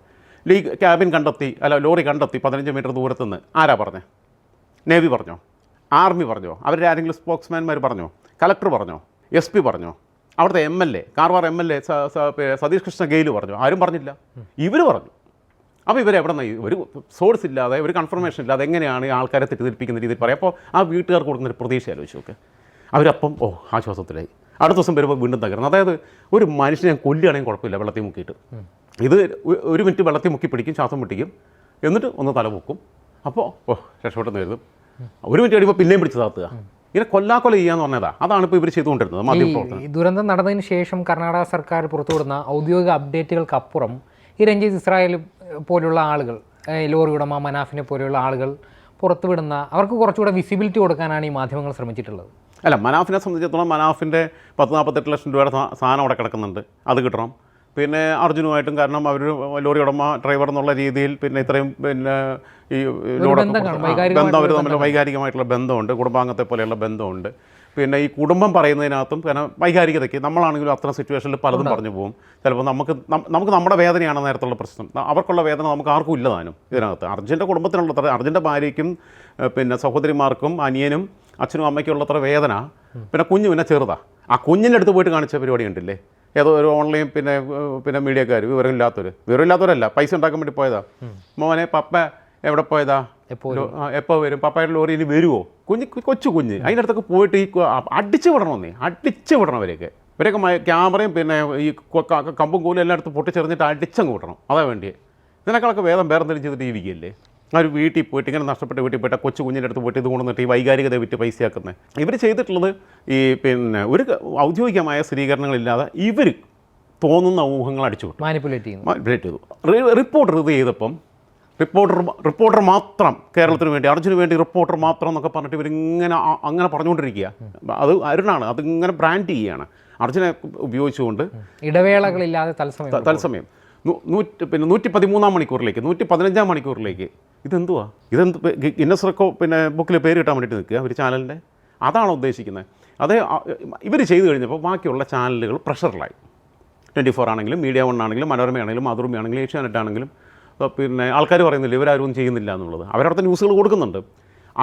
S1: ലീ ക്യാബിൻ കണ്ടെത്തി അല്ല ലോറി കണ്ടെത്തി പതിനഞ്ച് മീറ്റർ ദൂരത്തു നിന്ന് ആരാ പറഞ്ഞത് നേവി പറഞ്ഞോ? ആർമി പറഞ്ഞോ? അവരുടെ ആരെങ്കിലും സ്പോക്സ്മാൻമാർ പറഞ്ഞോ? കലക്ടർ പറഞ്ഞോ? എസ് പി പറഞ്ഞോ? അവിടുത്തെ M L A Karwar M L A Satish Krishna Gail പറഞ്ഞു. ആരും പറഞ്ഞില്ല. ഇവർ പറഞ്ഞു. അപ്പോൾ ഇവരെവിടെ നിന്ന് ഒരു സോഴ്സ് ഇല്ലാതെ ഒരു കൺഫർമേഷൻ ഇല്ലാതെ എങ്ങനെയാണ് ഈ ആൾക്കാരെ തെറ്റിദ്ധരിപ്പിക്കുന്ന രീതിയിൽ പറയാം. അപ്പോൾ ആ വീട്ടുകാർക്ക് കൊടുക്കുന്ന ഒരു പ്രതീക്ഷ ആലോചിച്ച് നോക്ക്. അവരപ്പം ഓ ആശ്വാസത്തിലായി. അടുത്ത ദിവസം വരുമ്പോൾ വീണ്ടും തകരുന്നു അതായത് ഒരു മനുഷ്യനെ കൊല്ലുകയാണെങ്കിൽ കുഴപ്പമില്ല വെള്ളത്തിൽ മുക്കിയിട്ട്. ഇത് ഒരു മിനിറ്റ് വെള്ളത്തിൽ മുക്കി പിടിക്കും ശ്വാസം പിടിക്കും എന്നിട്ട് ഒന്ന് തല പൊക്കും. അപ്പോൾ ഓ രക്ഷപ്പെട്ടെന്ന് കരുതും. ഒരു മിനിറ്റ് കഴിയുമ്പോൾ പിന്നെയും പിടിച്ച് താത്തുക. ഇങ്ങനെ കൊല്ലാക്കൊല ചെയ്യാന്ന് പറഞ്ഞതാ. അതാണ് ഇപ്പോൾ ഇവർ ചെയ്തുകൊണ്ടിരുന്നത് മാധ്യമപ്രവർത്തനം
S2: ഈ ദുരന്തം നടന്നതിന് ശേഷം കർണാടക സർക്കാർ പുറത്തുവിടുന്ന ഔദ്യോഗിക അപ്ഡേറ്റുകൾക്കപ്പുറം ഈ രഞ്ജിത്ത് ഇസ്രായേൽ പോലുള്ള ആളുകൾ ലോറി ഉടമ മനാഫിനെ പോലെയുള്ള ആളുകൾ പുറത്തുവിടുന്ന അവർക്ക് കുറച്ചുകൂടെ വിസിബിലിറ്റി കൊടുക്കാനാണ് ഈ മാധ്യമങ്ങൾ ശ്രമിച്ചിട്ടുള്ളത്.
S1: അല്ല മനാഫിനെ സംബന്ധിച്ചിടത്തോളം മനാഫിന്റെ പത്ത് നാൽപ്പത്തെട്ട് ലക്ഷം രൂപയുടെ സാധനം അവിടെ കിടക്കുന്നുണ്ട്. അത് കിട്ടണം. പിന്നെ അർജുനുമായിട്ടും കാരണം അവർ ലോറി ഉടമ ഡ്രൈവർ എന്നുള്ള രീതിയിൽ പിന്നെ ഇത്രയും പിന്നെ ഈ ലോഡൊക്കെ
S2: ബന്ധം
S1: അവർ തമ്മിൽ വൈകാരികമായിട്ടുള്ള ബന്ധമുണ്ട്. കുടുംബാംഗത്തെ പോലെയുള്ള ബന്ധമുണ്ട്. പിന്നെ ഈ കുടുംബം പറയുന്നതിനകത്തും കാരണം വൈകാരികതയ്ക്ക് നമ്മളാണെങ്കിലും അത്തരം സിറ്റുവേഷനിൽ പലതും പറഞ്ഞു പോകും. ചിലപ്പോൾ നമുക്ക് നമുക്ക് നമ്മുടെ വേദനയാണ് നേരത്തുള്ള പ്രശ്നം. അവർക്കുള്ള വേദന നമുക്ക് ആർക്കും ഇല്ല താനും ഇതിനകത്ത്. അർജുന്റെ കുടുംബത്തിനുള്ളത്ര അർജുന്റെ ഭാര്യയ്ക്കും പിന്നെ സഹോദരിമാർക്കും അനിയനും അച്ഛനും അമ്മയ്ക്കും ഉള്ളത്ര വേദന. പിന്നെ കുഞ്ഞു പിന്നെ ചെറുതാണ് ആ കുഞ്ഞിന്റെ അടുത്ത് പോയിട്ട് കാണിച്ച പരിപാടി ഉണ്ടില്ലേ ഏതോ ഒരു ഓൺലൈൻ പിന്നെ പിന്നെ മീഡിയക്കാർ വിവരമില്ലാത്തവർ വിവരമില്ലാത്തവരല്ല പൈസ ഉണ്ടാക്കാൻ വേണ്ടി പോയതാ. മോനെ പപ്പ എവിടെ പോയതാ?
S2: എപ്പോൾ
S1: വരും? പപ്പായുടെ ലോറി ഇനി വരുമോ കുഞ്ഞ് കൊച്ചു കുഞ്ഞ്. അതിന്റെ അടുത്തൊക്കെ പോയിട്ട് ഈ അടിച്ചു വിടണം വിടണമെന്നേ അടിച്ച് വിടണം അവരെയൊക്കെ ഇവരൊക്കെ ക്യാമറയും പിന്നെ ഈ കമ്പും കൂലും എല്ലായിടത്തും പൊട്ടിച്ചെറിഞ്ഞിട്ട് അടിച്ചങ്ങ് വിടണം. അതാ വേണ്ടിയേ. ഇതിനേക്കാളൊക്കെ വേദം വേറെ എന്തെങ്കിലും ചെയ്തിട്ട് ജീവിക്കുകയല്ലേ? ആ ഒരു വീട്ടിൽ പോയിട്ട് ഇങ്ങനെ നഷ്ടപ്പെട്ട വീട്ടിൽ പോയിട്ട് കൊച്ചു കുഞ്ഞിന്റെ അടുത്ത് പോയിട്ട് ഇത് കൊണ്ടുവന്നിട്ട് ഈ വൈകാരികത വിറ്റ് പൈസയാക്കുന്നത് ഇവർ ചെയ്തിട്ടുള്ളത് ഈ പിന്നെ ഒരു ഔദ്യോഗികമായ സ്ഥിരീകരണങ്ങളില്ലാതെ ഇവർ തോന്നുന്ന ഊഹങ്ങൾ അടിച്ചു വിട്ടു.
S2: മാനിപ്പുലേറ്റ് ചെയ്തു
S1: മാനിപ്പുലേറ്റ് ചെയ്തു. റിപ്പോർട്ടർ ഇത് ചെയ്തപ്പം റിപ്പോർട്ടർ റിപ്പോർട്ടർ മാത്രം കേരളത്തിന് വേണ്ടി അർജുന് വേണ്ടി റിപ്പോർട്ടർ മാത്രം എന്നൊക്കെ പറഞ്ഞിട്ട് ഇവരിങ്ങനെ ഇങ്ങനെ അങ്ങനെ പറഞ്ഞുകൊണ്ടിരിക്കുക. അത് അരുണാണ് അതിങ്ങനെ ബ്രാൻഡ് ചെയ്യുകയാണ്. അർജുനെ ഉപയോഗിച്ചുകൊണ്ട്
S2: ഇടവേളകളില്ലാതെ തത്സമയം
S1: തത്സമയം. നൂറ്റി പിന്നെ നൂറ്റി പതിമൂന്നാം മണിക്കൂറിലേക്ക് നൂറ്റി പതിനഞ്ചാം മണിക്കൂറിലേക്ക്. ഇതെന്തുവാ? ഇതെന്ത് ഗിന്നസ് റെക്കോ പിന്നെ ബുക്കിൽ പേര് കിട്ടാൻ വേണ്ടിയിട്ട് നിൽക്കുക ഒരു ചാനലിന്റെ? അതാണോ ഉദ്ദേശിക്കുന്നത്. അതേ ഇവർ ചെയ്തു കഴിഞ്ഞപ്പോൾ ബാക്കിയുള്ള ചാനലുകൾ പ്രഷറിലായി. ട്വന്റി ഫോർ ആണെങ്കിലും മീഡിയ വൺ ആണെങ്കിലും മനോരമയാണെങ്കിലും മാതൃഭൂമിയാണെങ്കിലും ഏഷ്യാനെറ്റ് ആണെങ്കിലും പിന്നെ ആൾക്കാർ പറയുന്നില്ല ഇവരാരും ചെയ്യുന്നില്ല എന്നുള്ളത്. അവരവിടുത്തെ ന്യൂസുകൾ കൊടുക്കുന്നുണ്ട്.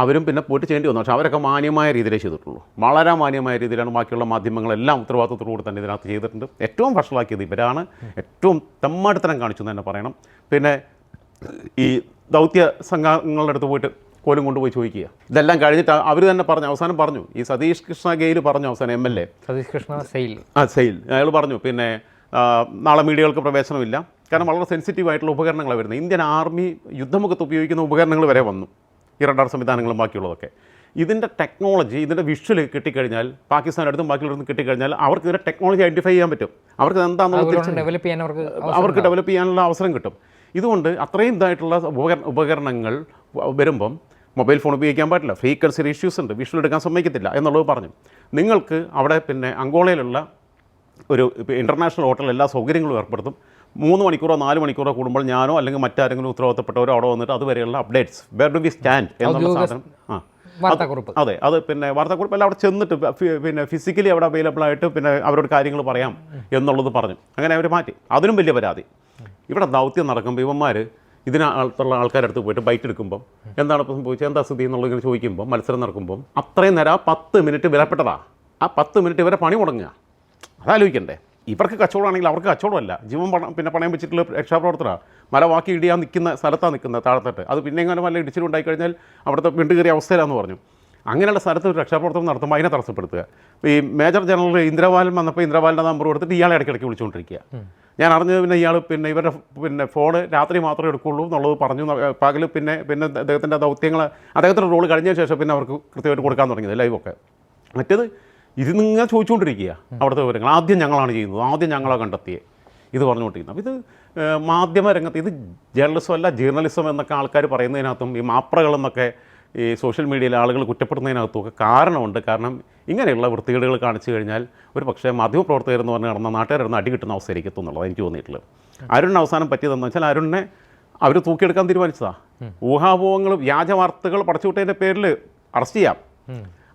S1: അവരും പിന്നെ പോയിട്ട് ചെയ്യേണ്ടി വന്നു. പക്ഷേ അവരൊക്കെ മാന്യമായ രീതിയിലേ ചെയ്തിട്ടുള്ളൂ. വളരെ മാന്യമായ രീതിയിലാണ് ബാക്കിയുള്ള മാധ്യമങ്ങളെല്ലാം ഉത്തരവാദിത്വത്തോടുകൂടി തന്നെ ഇതിനകത്ത് ചെയ്തിട്ടുണ്ട്. ഏറ്റവും വഷളാക്കിയത് ഇവരാണ്. ഏറ്റവും തെമ്മാടിത്തരം കാണിച്ചു എന്ന് തന്നെ പറയണം. പിന്നെ ഈ ദൗത്യ സംഘങ്ങളുടെ അടുത്ത് പോയിട്ട് കോലും കൊണ്ടുപോയി ചോദിക്കുക. ഇതെല്ലാം കഴിഞ്ഞിട്ട് അവർ തന്നെ പറഞ്ഞു അവസാനം പറഞ്ഞു. ഈ സതീഷ് കൃഷ്ണ ഗെയിൽ പറഞ്ഞു അവസാനം M L A.
S2: Satish Krishna Sail.
S1: ആ സെയിൽ. അയാൾ പറഞ്ഞു പിന്നെ നാളെ മീഡിയകൾക്ക് പ്രവേശനമില്ല. കാരണം വളരെ സെൻസിറ്റീവ് ആയിട്ടുള്ള ഉപകരണങ്ങളാണ് വരുന്നത്. ഇന്ത്യൻ ആർമി യുദ്ധമുഖത്ത് ഉപയോഗിക്കുന്ന ഉപകരണങ്ങൾ വരെ വന്നു. ഈ റഡാർ സംവിധാനങ്ങളും ബാക്കിയുള്ളതൊക്കെ. ഇതിന്റെ ടെക്നോളജി ഇതിന്റെ വിഷ്വൽ കിട്ടിക്കഴിഞ്ഞാൽ പാകിസ്ഥാൻ അടുത്തും ബാക്കിയുള്ളവർക്ക് കിട്ടിക്കഴിഞ്ഞാൽ അവർക്ക് ഇതിന്റെ ടെക്നോളജി ഐഡന്റിഫൈ ചെയ്യാൻ പറ്റും. അവർക്ക് എന്താണെന്നുള്ളത്
S2: ഡെവലപ്പ് ചെയ്യാൻ അവർക്ക്
S1: അവർക്ക് ഡെവലപ്പ് ചെയ്യാനുള്ള അവസരം കിട്ടും. ഇതുകൊണ്ട് അത്രയും ഇതായിട്ടുള്ള ഉപകരണ ഉപകരണങ്ങൾ വരുമ്പം മൊബൈൽ ഫോൺ ഉപയോഗിക്കാൻ പറ്റില്ല ഫ്രീക്വൻസി ഇഷ്യൂസ് ഉണ്ട്. വിഷ്വൽ എടുക്കാൻ സമ്മതിക്കത്തില്ല എന്നുള്ളത് പറഞ്ഞു. നിങ്ങൾക്ക് അവിടെ പിന്നെ അങ്കോളയിലുള്ള ഒരു ഇന്റർനാഷണൽ ഹോട്ടൽ എല്ലാ സൗകര്യങ്ങളും ഏർപ്പെടുത്തും. മൂന്ന് മണിക്കൂറോ നാല് മണിക്കൂറോ കൂടുമ്പോൾ ഞാനോ അല്ലെങ്കിൽ മറ്റാരെങ്കിലും ഉത്തരവാദിത്തപ്പെട്ടവരോ അവിടെ വന്നിട്ട് അതുവരെയുള്ള updates where do we stand എന്നുള്ള സാധനം. ആ.
S2: വാർത്താക്കുറിപ്പ്.
S1: അതെ അത് പിന്നെ വാർത്താക്കുറിപ്പ് എല്ലാം അവിടെ ചെന്നിട്ട് പിന്നെ ഫിസിക്കലി അവിടെ അവൈലബിൾ ആയിട്ട് പിന്നെ അവരോട് കാര്യങ്ങൾ പറയാം എന്നുള്ളത് പറഞ്ഞു. അങ്ങനെ അവർ മാറ്റി. അതിനും വലിയ പരാതി. ഇവിടെ ദൗത്യം നടക്കുമ്പോൾ ഇവന്മാർ ഇതിനകത്തുള്ള ആൾക്കാരുടെ അടുത്ത് പോയിട്ട് ബൈറ്റ് എടുക്കുമ്പോൾ എന്താണ് ഇപ്പോൾ സംഭവിച്ചത്? എന്താ സ്ഥിതി എന്നുള്ളത് ഇങ്ങനെ ചോദിക്കുമ്പോൾ മത്സരം നടക്കുമ്പോൾ അത്രയും നേരം ആ പത്ത് മിനിറ്റ് വിലപ്പെട്ടതാ. ആ പത്ത് മിനിറ്റ് ഇവരെ പണി മുടങ്ങുക. അതാലോചിക്കണ്ടേ? ഇവർക്ക് കച്ചവടമാണെങ്കിൽ അവർക്ക് കച്ചവടമല്ല. ജീവൻ പണം പിന്നെ പണയം വെച്ചിട്ടുള്ള രക്ഷാപ്രവർത്തനമാണ് മല വാക്കി ഇടിയാൻ നിൽക്കുന്ന സ്ഥലത്താണ് നിൽക്കുന്നത് താഴത്തിട്ട്. അത് പിന്നെ എങ്ങനെ വല്ല ഇടിച്ചിലുണ്ടായി കഴിഞ്ഞാൽ അവിടുത്തെ വിണ്ടുകയറിയ അവസ്ഥയിലാന്ന് പറഞ്ഞു. അങ്ങനെയുള്ള സ്ഥലത്ത് ഒരു രക്ഷാപ്രവർത്തനം നടത്തുമ്പോൾ അതിനെ തടസ്സപ്പെടുത്തുക. ഈ മേജർ ജനറൽ ഇന്ദ്രവാലൻ വന്നപ്പോൾ ഇന്ദ്രപാലിന്റെ നമ്പർ കൊടുത്തിട്ട് ഇയാളെ ഇടയ്ക്കിടയ്ക്ക് വിളിച്ചുകൊണ്ടിരിക്കുക. ഞാൻ അറിഞ്ഞത് പിന്നെ ഇയാൾ പിന്നെ ഇവരുടെ പിന്നെ ഫോൺ രാത്രി മാത്രമേ എടുക്കുള്ളൂ എന്നുള്ളത് പറഞ്ഞു. പകൽ പിന്നെ പിന്നെ അദ്ദേഹത്തിന്റെ ദൗത്യങ്ങൾ അദ്ദേഹത്തിന്റെ റോൾ കഴിഞ്ഞ ശേഷം പിന്നെ അവർക്ക് കൃത്യമായിട്ട് കൊടുക്കാൻ തുടങ്ങിയത് ലൈവൊക്കെ. മറ്റേത് ഇത് നിങ്ങൾ ചോദിച്ചുകൊണ്ടിരിക്കുക അവിടുത്തെ വിവരങ്ങൾ. ആദ്യം ഞങ്ങളാണ് ചെയ്യുന്നത്. ആദ്യം ഞങ്ങളാണ് കണ്ടെത്തിയത് ഇത് പറഞ്ഞുകൊണ്ടിരിക്കുന്നത്. അപ്പോൾ ഇത് മാധ്യമ രംഗത്ത് ഇത് ജേർണലിസം അല്ല ജേർണലിസം എന്നൊക്കെ ആൾക്കാർ പറയുന്നതിനകത്തും ഈ മാപ്രകളെന്നൊക്കെ ഈ സോഷ്യൽ മീഡിയയിലെ ആളുകൾ കുറ്റപ്പെടുത്തുന്നതിനകത്തും ഒക്കെ കാരണമുണ്ട്. കാരണം ഇങ്ങനെയുള്ള വൃത്തികേടുകൾ കാണിച്ചു കഴിഞ്ഞാൽ ഒരു പക്ഷേ മാധ്യമപ്രവർത്തകരെന്ന് പറഞ്ഞ് നടന്ന നാട്ടുകാരെന്ന് അടി കിട്ടുന്ന അവസ്ഥയിലേക്ക് എത്തുന്നുള്ളത് എനിക്ക് തോന്നിയിട്ടുള്ളത്. അരുണിന് അവസാനം പറ്റിയതെന്ന് വെച്ചാൽ അരുണിനെ അവർ തൂക്കിയെടുക്കാൻ തീരുമാനിച്ചതാണ് ഊഹാപോഹങ്ങൾ വ്യാജ വാർത്തകൾ പടച്ചുവിട്ടതിന്റെ പേരിൽ അറസ്റ്റ് ചെയ്യാം.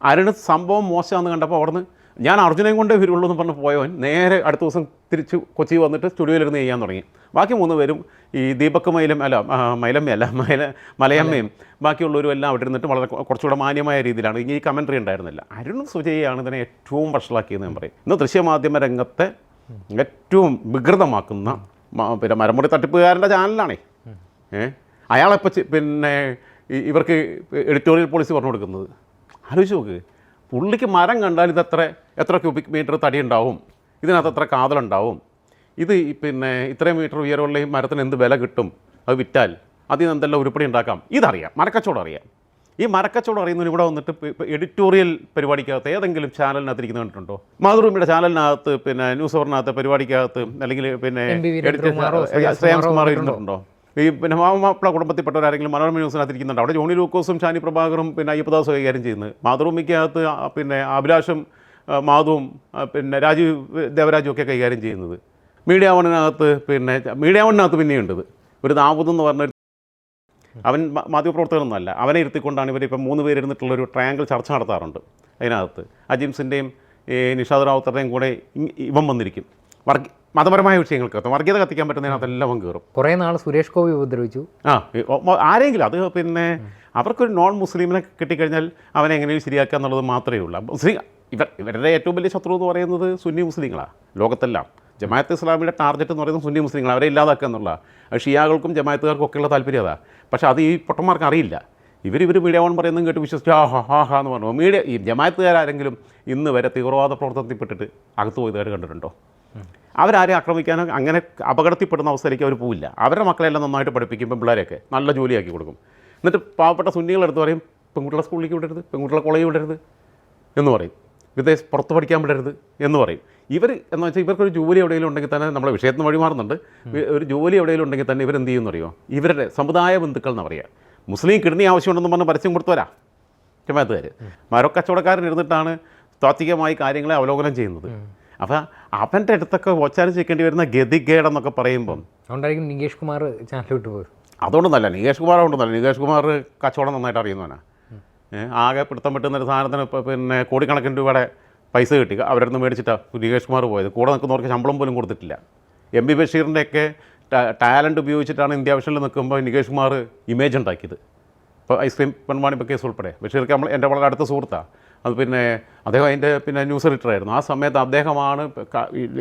S1: അരുണ് സംഭവം മോശമാണെന്ന് കണ്ടപ്പോൾ അവിടുന്ന് ഞാൻ അർജുനയും കൊണ്ടേ വരുള്ളൂ എന്ന് പറഞ്ഞ് പോയവൻ നേരെ അടുത്ത ദിവസം തിരിച്ച് കൊച്ചി വന്നിട്ട് സ്റ്റുഡിയോയിലിരുന്ന് ചെയ്യാൻ തുടങ്ങി. ബാക്കി മൂന്ന് പേരും ഈ ദീപക് മൈലം അല്ല മൈലമ്മയല്ല മൈല മലയമ്മയും ബാക്കിയുള്ളവരും എല്ലാം അവിടെ ഇരുന്നിട്ട് വളരെ കുറച്ചുകൂടെ മാന്യമായ രീതിയിലാണ്. ഇനി ഈ കമൻട്രി ഉണ്ടായിരുന്നില്ല. അരുൺ സുജയാണ് ഇതിനെ ഏറ്റവും വഷളാക്കിയെന്ന് ഞാൻ പറയും. ഇന്ന് ദൃശ്യമാധ്യമ രംഗത്തെ ഏറ്റവും വികൃതമാക്കുന്ന പിന്നെ മരമുറി തട്ടിപ്പുകാരന്റെ ചാനലാണേ. ഏഹ് അയാളെപ്പോൾ പിന്നെ ഇവർക്ക് എഡിറ്റോറിയൽ പോളിസി പറഞ്ഞു കൊടുക്കുന്നത്. ആലോചിച്ച് നോക്ക്. പുള്ളിക്ക് മരം കണ്ടാൽ ഇത് എത്ര എത്ര ക്യൂബിക് മീറ്റർ തടി ഉണ്ടാവും ഇതിനകത്ത് എത്ര കാതലുണ്ടാവും? ഇത് പിന്നെ ഇത്രയും മീറ്റർ ഉയരമുള്ള ഈ മരത്തിന് എന്ത് വില കിട്ടും? അത് വിറ്റാൽ അതിൽ നിന്ന് എന്തെല്ലാം ഉരുപ്പടി ഉണ്ടാക്കാം? ഇതറിയാം. മരക്കച്ചവടം അറിയാം. ഈ മരക്കച്ചവടം അറിയുന്നതിന് ഇവിടെ വന്നിട്ട് എഡിറ്റോറിയൽ പരിപാടിക്കകത്ത് ഏതെങ്കിലും ചാനലിനകത്ത് ഇരിക്കുന്ന കണ്ടിട്ടുണ്ടോ? മാതൃഭൂമിയുടെ ചാനലിനകത്ത് പിന്നെ ന്യൂസ് അവറിനകത്ത് പരിപാടിക്കകത്ത് അല്ലെങ്കിൽ പിന്നെ ശ്രേയാംസ് കുമാർ ഇരുന്നിട്ടുണ്ടോ? ഈ പിന്നെ മാപ്പിള കുടുംബത്തിൽപ്പെട്ടവരാരെങ്കിലും മനോരമ ന്യൂസിനകത്ത് ഇരിക്കുന്നുണ്ട് അവിടെ ജോണി ലൂക്കോസും ഷാനി പ്രഭാകറും പിന്നെ അയ്യപ്പദാസ് കൈകാര്യം ചെയ്യുന്നത് മാതൃഭൂമിക്കകത്ത് പിന്നെ അഭിലാഷും മാധുവും പിന്നെ രാജീവ് ദേവരാജും ഒക്കെ കൈകാര്യം ചെയ്യുന്നത്. മീഡിയ വണ്ണിനകത്ത് പിന്നെ മീഡിയ വണ്ണിനകത്ത് പിന്നെയുണ്ട്. ഒരു ദാവൂദ് എന്ന് പറഞ്ഞ അവൻ മാധ്യമപ്രവർത്തകനൊന്നുമല്ല അവനെ ഇരുത്തിക്കൊണ്ടാണ് ഇവരിപ്പം മൂന്ന് പേരിരുന്നിട്ടുള്ള ഒരു ട്രയാങ്കിൾ ചർച്ച നടത്താറുണ്ട് അതിനകത്ത്. അജിംസിന്റെയും നിഷാദ് റാവുത്തറുടെയും കൂടെ ഇവൻ വന്നിരിക്കും. വർഗ മതപരമായ വിഷയങ്ങൾക്ക് വർഗീയത കത്തിക്കാൻ പറ്റുന്നതിനകത്തെല്ലാം അവൻ കയറും
S2: കുറേ നാൾ സുരേഷ് ഗോപി ഉപദ്രവിച്ചു.
S1: ആ ആരെങ്കിലും അത് പിന്നെ അവർക്കൊരു നോൺ മുസ്ലിമിനെ കിട്ടിക്കഴിഞ്ഞാൽ അവനെ എങ്ങനെയും ശരിയാക്കുക എന്നുള്ളത് മാത്രമേ ഉള്ളൂ. മുസ്ലിം ഇവർ ഇവരുടെ ഏറ്റവും വലിയ ശത്രു എന്ന് പറയുന്നത് സുന്നി മുസ്ലിങ്ങളാണ് ലോകത്തെല്ലാം. ജമാഅത്ത് ഇസ്ലാമിയുടെ ടാർഗറ്റ് എന്ന് പറയുന്നത് സുന്നി മുസ്ലിങ്ങൾ അവരെ ഇല്ലാതാക്കുക എന്നുള്ള അത് ഷിയാകൾക്കും ജമാഅത്തുകാർക്കും ഒക്കെയുള്ള താല്പര്യം അതാ പക്ഷേ അത് ഈ പൊട്ടന്മാർക്ക് അറിയില്ല. ഇവർ ഇവർ മീഡിയ വൺ പറയുന്നതും കേട്ട് വിശ്വസിച്ചു ആ ഹാ ഹാ ഹാ എന്ന് പറഞ്ഞു. മീഡിയ ഈ ജമാഅത്തുകാരെങ്കിലും ഇന്ന് വരെ തീവ്രവാദ പ്രവർത്തനത്തിൽപ്പെട്ടിട്ട് അകത്ത് പോയതായിട്ട് കണ്ടിട്ടുണ്ടോ? അവരാരെ ആക്രമിക്കാനോ അങ്ങനെ അപകടത്തിൽപ്പെടുന്ന അവസ്ഥയിലേക്ക് അവർ പോവില്ല. അവരുടെ മക്കളെല്ലാം നന്നായിട്ട് പഠിപ്പിക്കുമ്പോൾ പിള്ളേരെയൊക്കെ നല്ല ജോലിയാക്കി കൊടുക്കും. എന്നിട്ട് പാവപ്പെട്ട സുന്നികളെടുത്ത് പറയും പെൺകുട്ടികളെ സ്കൂളിലേക്ക് വിടരുത് പെൺകുട്ടികളെ കോളേജ് വിടരുത് എന്ന് പറയും. വിദേശ പുറത്ത് പഠിക്കാൻ വിടരുത് എന്ന് പറയും. ഇവർ എന്ന് വെച്ചാൽ ഇവർക്കൊരു ജോലി എവിടെയെങ്കിലും ഉണ്ടെങ്കിൽ തന്നെ നമ്മുടെ വിഷയത്തിന് വഴി മാറുന്നുണ്ട്. ഒരു ജോലി എവിടെയെങ്കിലും ഉണ്ടെങ്കിൽ തന്നെ ഇവരെന്ത് ചെയ്യുമെന്ന് അറിയോ ഇവരുടെ സമുദായ ബന്ധുക്കൾ എന്ന് പറയുക മുസ്ലിം കിഡ്നി ആവശ്യമുണ്ടെന്ന് പറഞ്ഞ് പരസ്യം കൊടുത്തുവരാ. ജമാഅത്തുകാർ മരക്കച്ചവടക്കാരൻ ഇരുന്നിട്ടാണ് താത്വികമായി കാര്യങ്ങളെ അവലോകനം ചെയ്യുന്നത്. അപ്പോൾ അവന്റെ അടുത്തൊക്കെ ഓച്ചാരം ചെയ്യേണ്ടി വരുന്ന ഗതികേടെന്നൊക്കെ പറയുമ്പം
S2: അതുകൊണ്ടായിരിക്കും നികേഷ് കുമാർ ചാനൽ വിട്ടു പോയത്.
S1: അതുകൊണ്ടൊന്നല്ല നികേഷ് കുമാർ കൊണ്ടൊന്നല്ല. നികേഷ് കുമാർ കച്ചവടം നന്നായിട്ട് അറിയുന്നവനാ. ഏ, ആകെ പിടുത്തം പറ്റുന്ന ഒരു സാധനത്തിന് ഇപ്പോൾ പിന്നെ കോടിക്കണക്കിന് രൂപയുടെ പൈസ കിട്ടി. അവരുടെ നിന്ന് മേടിച്ചിട്ടാണ് നികേഷ് കുമാർ പോയത്. കൂടെ നിൽക്കുന്നവർക്ക് ശമ്പളം പോലും കൊടുത്തിട്ടില്ല. എം ബി ബഷീറിന്റെയൊക്കെ ടാലന്റ് ഉപയോഗിച്ചിട്ടാണ് ഇന്ത്യ വിഷനിൽ നിൽക്കുമ്പോൾ നികേഷ് കുമാർ ഇമേജ് ഉണ്ടാക്കിയത്. ഇപ്പോൾ ഐസ്ക്രീം പെൺവാണിപ്പ് കേസ് ഉൾപ്പെടെ. ബഷീർക്ക് നമ്മൾ എന്റെ വളരെ അടുത്ത സുഹൃത്താണ് അത് പിന്നെ അദ്ദേഹം അതിന്റെ പിന്നെ ന്യൂസ് എഡിറ്റർ ആയിരുന്നു ആ സമയത്ത് അദ്ദേഹമാണ്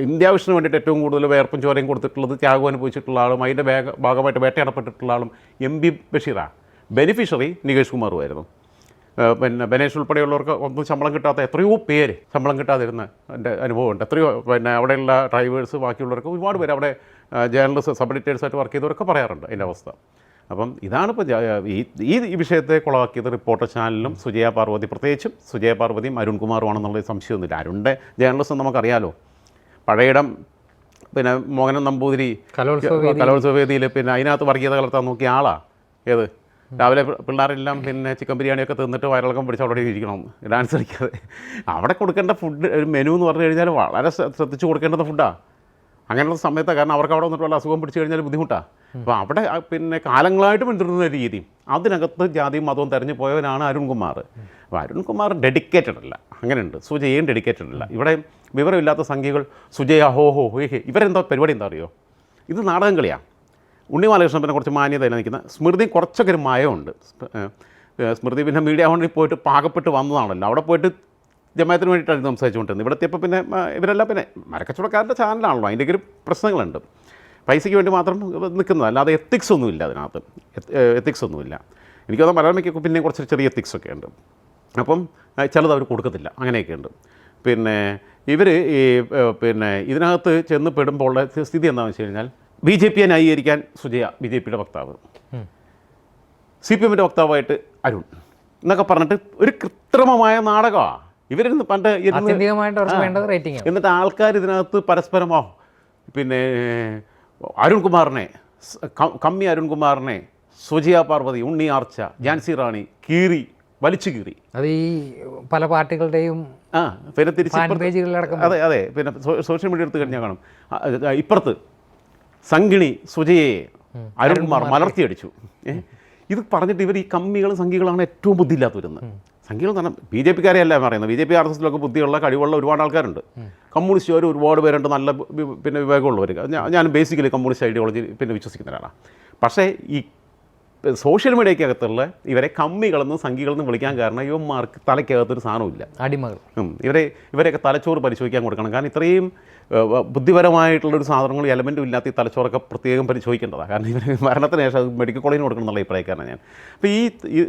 S1: ഇന്ത്യ വിഷന് വേണ്ടിയിട്ട് ഏറ്റവും കൂടുതൽ വേർപ്പും ചോരയും കൊടുത്തിട്ടുള്ളത് ത്യാഗം അനുഭവിച്ചിട്ടുള്ള ആളും അതിന്റെ ഭാഗ ഭാഗമായിട്ട് വേട്ടയാടപ്പെട്ടിട്ടുള്ള ആളും എം ബി ബഷീറാണ്. ബെനിഫിഷ്യറി നികേഷ് കുമാറുമായിരുന്നു. പിന്നെ ബനേഷ് ഉൾപ്പെടെയുള്ളവർക്ക് ഒന്നും ശമ്പളം കിട്ടാത്ത എത്രയോ പേര് ശമ്പളം കിട്ടാതിരുന്ന എന്റെ അനുഭവമുണ്ട്. എത്രയോ പിന്നെ അവിടെയുള്ള ഡ്രൈവേഴ്സ് ബാക്കിയുള്ളവർക്ക് ഒരുപാട് പേര് അവിടെ ജേർണലിസ്റ്റ് സബ് എഡിറ്റേഴ്സായിട്ട് വർക്ക് ചെയ്തവരൊക്കെ പറയാറുണ്ട് അതിന്റെ അവസ്ഥ. അപ്പം ഇതാണ് ഇപ്പോൾ ഈ ഈ വിഷയത്തെ കുളവാക്കിയത് റിപ്പോർട്ടർ ചാനലിലും സുജയ പാർവതി. പ്രത്യേകിച്ചും സുജയ പാർവതിയും അരുൺകുമാറുമാണെന്നുള്ള സംശയമൊന്നുമില്ല അരുണിന്റെ ജേർണലിസം നമുക്കറിയാലോ. പഴയിടം പിന്നെ മോഹനൻ നമ്പൂതിരി
S2: കലോത്സവ
S1: വേദിയിൽ പിന്നെ അതിനകത്ത് വർഗീയത കലർത്താൻ നോക്കിയ ആളാണ് ഏത്? രാവിലെ പിള്ളേരെല്ലാം പിന്നെ ചിക്കൻ ബിരിയാണിയൊക്കെ തിന്നിട്ട് വയറിളക്കം പിടിച്ച് അവിടെ ഇരിക്കണം. ഡാൻസ് കളിക്കാതെ. അവിടെ കൊടുക്കേണ്ട ഫുഡ് ഒരു മെനു എന്ന് പറഞ്ഞു കഴിഞ്ഞാൽ വളരെ ശ്ര- ശ്രദ്ധിച്ച് കൊടുക്കേണ്ടുന്ന ഫുഡാണ് അങ്ങനെയുള്ള സമയത്താണ് കാരണം അവർക്ക് അവിടെ വന്നിട്ട് വല്ല അസുഖം പിടിച്ചു കഴിഞ്ഞാൽ ബുദ്ധിമുട്ടാണ് അപ്പോൾ അവിടെ പിന്നെ കാലങ്ങളായിട്ട് പിന്തുടരുന്ന രീതിയും അതിനകത്ത് ജാതിയും മതവും തെരഞ്ഞു പോയവനാണ് അരുൺകുമാർ. അപ്പോൾ അരുൺകുമാർ ഡെഡിക്കേറ്റഡ് അല്ല. അങ്ങനെയുണ്ട്. സുജയും ഡെഡിക്കേറ്റഡ് അല്ല. ഇവിടെ വിവരമില്ലാത്ത സംഖ്യകൾ സുജയ ഹോ ഹോ ഹേ ഹേ ഇവരെന്താ പരിപാടി എന്താ അറിയോ? ഇത് നാടകം കളിയാണ് പിന്നെ കുറച്ച് മാന്യത നിൽക്കുന്ന സ്മൃതി കുറച്ചൊക്കെ ഒരു മയമുണ്ട്. സ്മൃതി പിന്നെ മീഡിയ ഹൗണ്ടിൽ പോയിട്ട് പാകപ്പെട്ട് വന്നതാണല്ലോ. അവിടെ പോയിട്ട് ജമായത്തിന് വേണ്ടിയിട്ടായിരുന്നു സംസാരിച്ചുകൊണ്ടിരുന്നത്. ഇവിടെ എത്തിയപ്പോൾ പിന്നെ ഇവരെല്ലാം പിന്നെ മരക്കച്ചവടക്കാരുടെ ചാനലാണല്ലോ അതിന്റെ ഒരു പ്രശ്നങ്ങളുണ്ട്. പൈസയ്ക്ക് വേണ്ടി മാത്രം നിൽക്കുന്നത്. അല്ലാതെ എത്തിക്സ് ഒന്നുമില്ല അതിനകത്ത്. എത്തിക്സ് ഒന്നുമില്ല എനിക്ക് തോന്നുന്നു മലയാളമയ്ക്ക് പിന്നെ കുറച്ച് ചെറിയ എത്തിക്സ് ഒക്കെ ഉണ്ട്. അപ്പം ചിലത് അവർ കൊടുക്കത്തില്ല. അങ്ങനെയൊക്കെ ഉണ്ട്. പിന്നെ ഇവർ ഈ പിന്നെ ഇതിനകത്ത് ചെന്ന് പെടുമ്പോൾ ഉള്ള സ്ഥിതി എന്താണെന്ന് വെച്ച് കഴിഞ്ഞാൽ ബി ജെ പിയെ ന്യായീകരിക്കാൻ സുജയ ബി ജെ പിയുടെ വക്താവ്. സി പി എമ്മിന്റെ വക്താവായിട്ട് അരുൺ എന്നൊക്കെ പറഞ്ഞിട്ട് ഒരു കൃത്രിമമായ നാടകമാണ് ഇവരിന്ന് പണ്ട് എന്നിട്ട് ആൾക്കാർ ഇതിനകത്ത് പരസ്പരമോ പിന്നെ അരുൺകുമാറിനെ കമ്മി അരുൺകുമാറിനെ സുജിയ പാർവതി ഉണ്ണി ആർച്ച ജാൻസി റാണി കീറി വലിച്ചു കീറി.
S2: അത് ഈ പല പാർട്ടികളുടെയും
S1: ആ പിന്നെ തിരിച്ച് അതെ അതെ പിന്നെ സോഷ്യൽ മീഡിയ എടുത്ത് കഴിഞ്ഞാൽ കാണും. ഇപ്പുറത്ത് സംഗിണി സുജയെ അരുൺകുമാർ മലർത്തിയടിച്ചു? ഇത് പറഞ്ഞിട്ട് ഇവർ ഈ കമ്മികളും സംഘികളാണ് ഏറ്റവും ബുദ്ധിയില്ലാത്തവരുന്ന് സംഘികൾ എന്ന് തന്നെ ബി ജെ പിക്കാരെ അല്ല പറയുന്നത്. B J P R S എസിലൊക്കെ ബുദ്ധിയുള്ള കഴിവുള്ള ഒരുപാട് ആൾക്കാരുണ്ട്. കമ്മ്യൂണിസ്റ്റുകാർ ഒരുപാട് പേരുണ്ട് നല്ല പിന്നെ വിവേകമുള്ളവർ ഞാൻ ബേസിക്കലി കമ്മ്യൂണിസ്റ്റ് ഐഡിയോളജി പിന്നെ വിശ്വസിക്കുന്ന ഒരാളാണ് പക്ഷേ ഈ സോഷ്യൽ മീഡിയക്കകത്തുള്ള ഇവരെ കമ്മികളെന്നും സംഘികളെന്നും വിളിക്കാൻ കാരണം ഇവന്മാർക്ക് തലയ്ക്കകത്തൊരു സാധനമില്ല
S2: അടിമകൾ.
S1: ഇവരെ ഇവരെയൊക്കെ തലച്ചോറ് പരിശോധിക്കാൻ കൊടുക്കണം. കാരണം ഇത്രയും ബുദ്ധിപരമായിട്ടുള്ളൊരു സാധനങ്ങളും എലമെന്റും ഇല്ലാത്ത ഈ തലച്ചോറൊക്കെ പ്രത്യേകം പരിശോധിക്കേണ്ടതാണ്. കാരണം ഇവർ മരണത്തിന് ശേഷം മെഡിക്കൽ കോളേജിന് കൊടുക്കണം എന്നുള്ള അഭിപ്രായക്കാരനാണ് ഞാൻ. അപ്പോൾ ഈ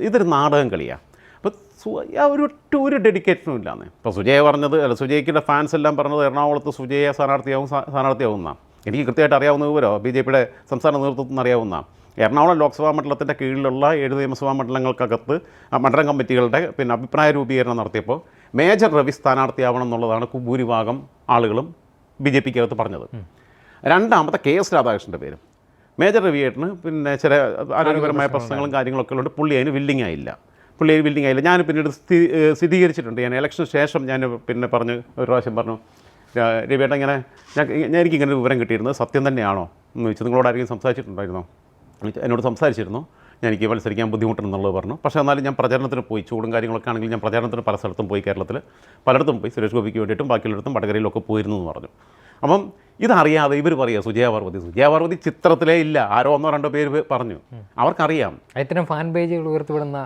S1: ഇതൊരു നാടകം കളിയാണ് അപ്പോൾ സുജയ ഒരു ഒറ്റ ഒരു ഡെഡിക്കേഷനും ഇല്ലാന്ന്. ഇപ്പോൾ സുജയ പറഞ്ഞത് അല്ല സുജയ്ക്കിന്റെ ഫാൻസ് എല്ലാം പറഞ്ഞത് എറണാകുളത്ത് സുജയ സ്ഥാനാർത്ഥിയാവും സ്ഥാ- സ്ഥാനാർത്ഥിയാവുന്ന. എനിക്ക് കൃത്യമായിട്ട് അറിയാവുന്ന വിവരോ ബി ജെ പിയുടെ സംസ്ഥാന നേതൃത്വത്തിൽ നിന്ന് അറിയാവുന്ന. എറണാകുളം ലോക്സഭാ മണ്ഡലത്തിന്റെ കീഴിലുള്ള ഏഴ് നിയമസഭാ മണ്ഡലങ്ങൾക്കകത്ത് ആ മണ്ഡലം കമ്മിറ്റികളുടെ പിന്നെ അഭിപ്രായ രൂപീകരണം നടത്തിയപ്പോൾ മേജർ രവി സ്ഥാനാർത്ഥിയാവണം എന്നുള്ളതാണ് ഭൂരിഭാഗം ആളുകളും ബി ജെ പിക്കകത്ത് പറഞ്ഞത് രണ്ടാമത്തെ കെ എസ് രാധാകൃഷ്ണന്റെ പേരും. മേജർ രവിയേട്ടന് പിന്നെ ചില ആരോഗ്യപരമായ പ്രശ്നങ്ങളും കാര്യങ്ങളൊക്കെ ഉള്ളതുകൊണ്ട് പുള്ളി അതിന് വില്ലിംഗ് ആയില്ല. പുള്ളി ബിൽഡിംഗ് ആയില്ല. ഞാൻ പിന്നീട് സ്ഥിതി സ്ഥിരീകരിച്ചിട്ടുണ്ട്. ഞാൻ ഇലക്ഷന് ശേഷം ഞാൻ പിന്നെ പറഞ്ഞു ഒരു പ്രാവശ്യം പറഞ്ഞു രവിയേട്ട ഇങ്ങനെ ഞാൻ എനിക്കിങ്ങനെ വിവരം കിട്ടിയിരുന്നത് സത്യം തന്നെയാണോ? എന്ന് വെച്ച് ആരെങ്കിലും സംസാരിച്ചിട്ടുണ്ടായിരുന്നോ? എന്നോട് സംസാരിച്ചിരുന്നു. ഞാൻ എനിക്ക് മത്സരിക്കാൻ ബുദ്ധിമുട്ടുണ്ടെന്നുള്ളത് പറഞ്ഞു. പക്ഷേ എന്നാലും ഞാൻ പ്രചരണത്തിന് പോയി. ചൂടും കാര്യങ്ങളൊക്കെ ആണെങ്കിൽ ഞാൻ പ്രചരണത്തിന് പല സ്ഥലത്തും പോയി കേരളത്തിൽ പലയിടത്തും പോയി. സുരേഷ് ഗോപിക്ക് വേണ്ടിയിട്ടും ബാക്കിയുള്ളിടത്തും വടകരയിലൊക്കെ പോയിരുന്നു എന്ന് പറഞ്ഞു. അപ്പം ഇതറിയാതെ ഇവർ പറയുക സുജയ പാർവതി സുജയ പാർവതി ചിത്രത്തിലേ ഇല്ല. ആരോ ഒന്നോ രണ്ടോ പേര് പറഞ്ഞു. അവർക്കറിയാം.
S2: ഇത്തരം ഫാൻ പേജുകൾ ഉയർത്തിവിടുന്ന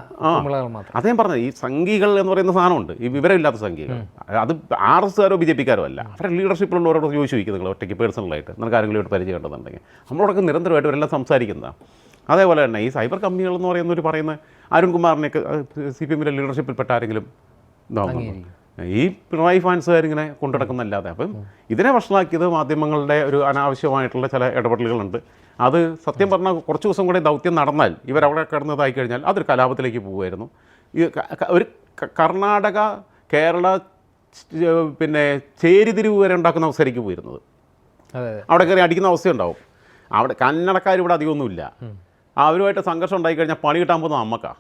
S1: അദ്ദേഹം പറഞ്ഞത് ഈ സംഘികൾ എന്ന് പറയുന്ന സാധനമുണ്ട്. ഈ വിവരമില്ലാത്ത സംഘികൾ. അത് ആർ എസ്കാരോ ബി ജെ പിക്കാരോ അല്ല. അവരുടെ ലീഡർഷിപ്പിലുള്ളവരോട് ചോദിച്ചു ചോദിക്കും നിങ്ങൾ ഒറ്റയ്ക്ക് പേഴ്സണലായിട്ട് നിങ്ങൾക്ക് ആരെങ്കിലും ഒരു പരിചയം ഉണ്ടെന്നുണ്ടെങ്കിൽ. നമ്മളോടൊക്കെ നിരന്തരമായിട്ട് ഇവരെല്ലാം സംസാരിക്കുന്നതാണ് അതേപോലെ തന്നെ ഈ സൈബർ കമ്പനികൾ എന്ന് പറയുന്നവർ പറയുന്ന അരുൺകുമാറിനെയൊക്കെ സി പി എമ്മിന്റെ ലീഡർഷിപ്പിൽപ്പെട്ട ആരെങ്കിലും ഈ പിണറായി ഫാൻസുകാരിങ്ങനെ കൊണ്ടുനടക്കുന്നല്ലാതെ. അപ്പം ഇതിനെ വഷളാക്കിയത് മാധ്യമങ്ങളുടെ ഒരു അനാവശ്യമായിട്ടുള്ള ചില ഇടപെടലുകളുണ്ട്. അത് സത്യം പറഞ്ഞാൽ കുറച്ച് ദിവസം കൂടെ ദൗത്യം നടന്നാൽ ഇവരവിടെ കിടന്നതായി കഴിഞ്ഞാൽ അതൊരു കലാപത്തിലേക്ക് പോകുമായിരുന്നു. ഒരു കർണാടക കേരള പിന്നെ ചേരിതിരിവ് വരെ ഉണ്ടാക്കുന്ന അവസരയ്ക്ക് പോയിരുന്നത്. അവിടെ കയറി അടിക്കുന്ന അവസ്ഥയുണ്ടാവും. അവിടെ കന്നടക്കാർ ഇവിടെ അധികമൊന്നുമില്ല. അവരുമായിട്ട് സംഘർഷം ഉണ്ടായി കഴിഞ്ഞാൽ പണി കിട്ടാൻ പോകുന്നത് നമ്മക്കാ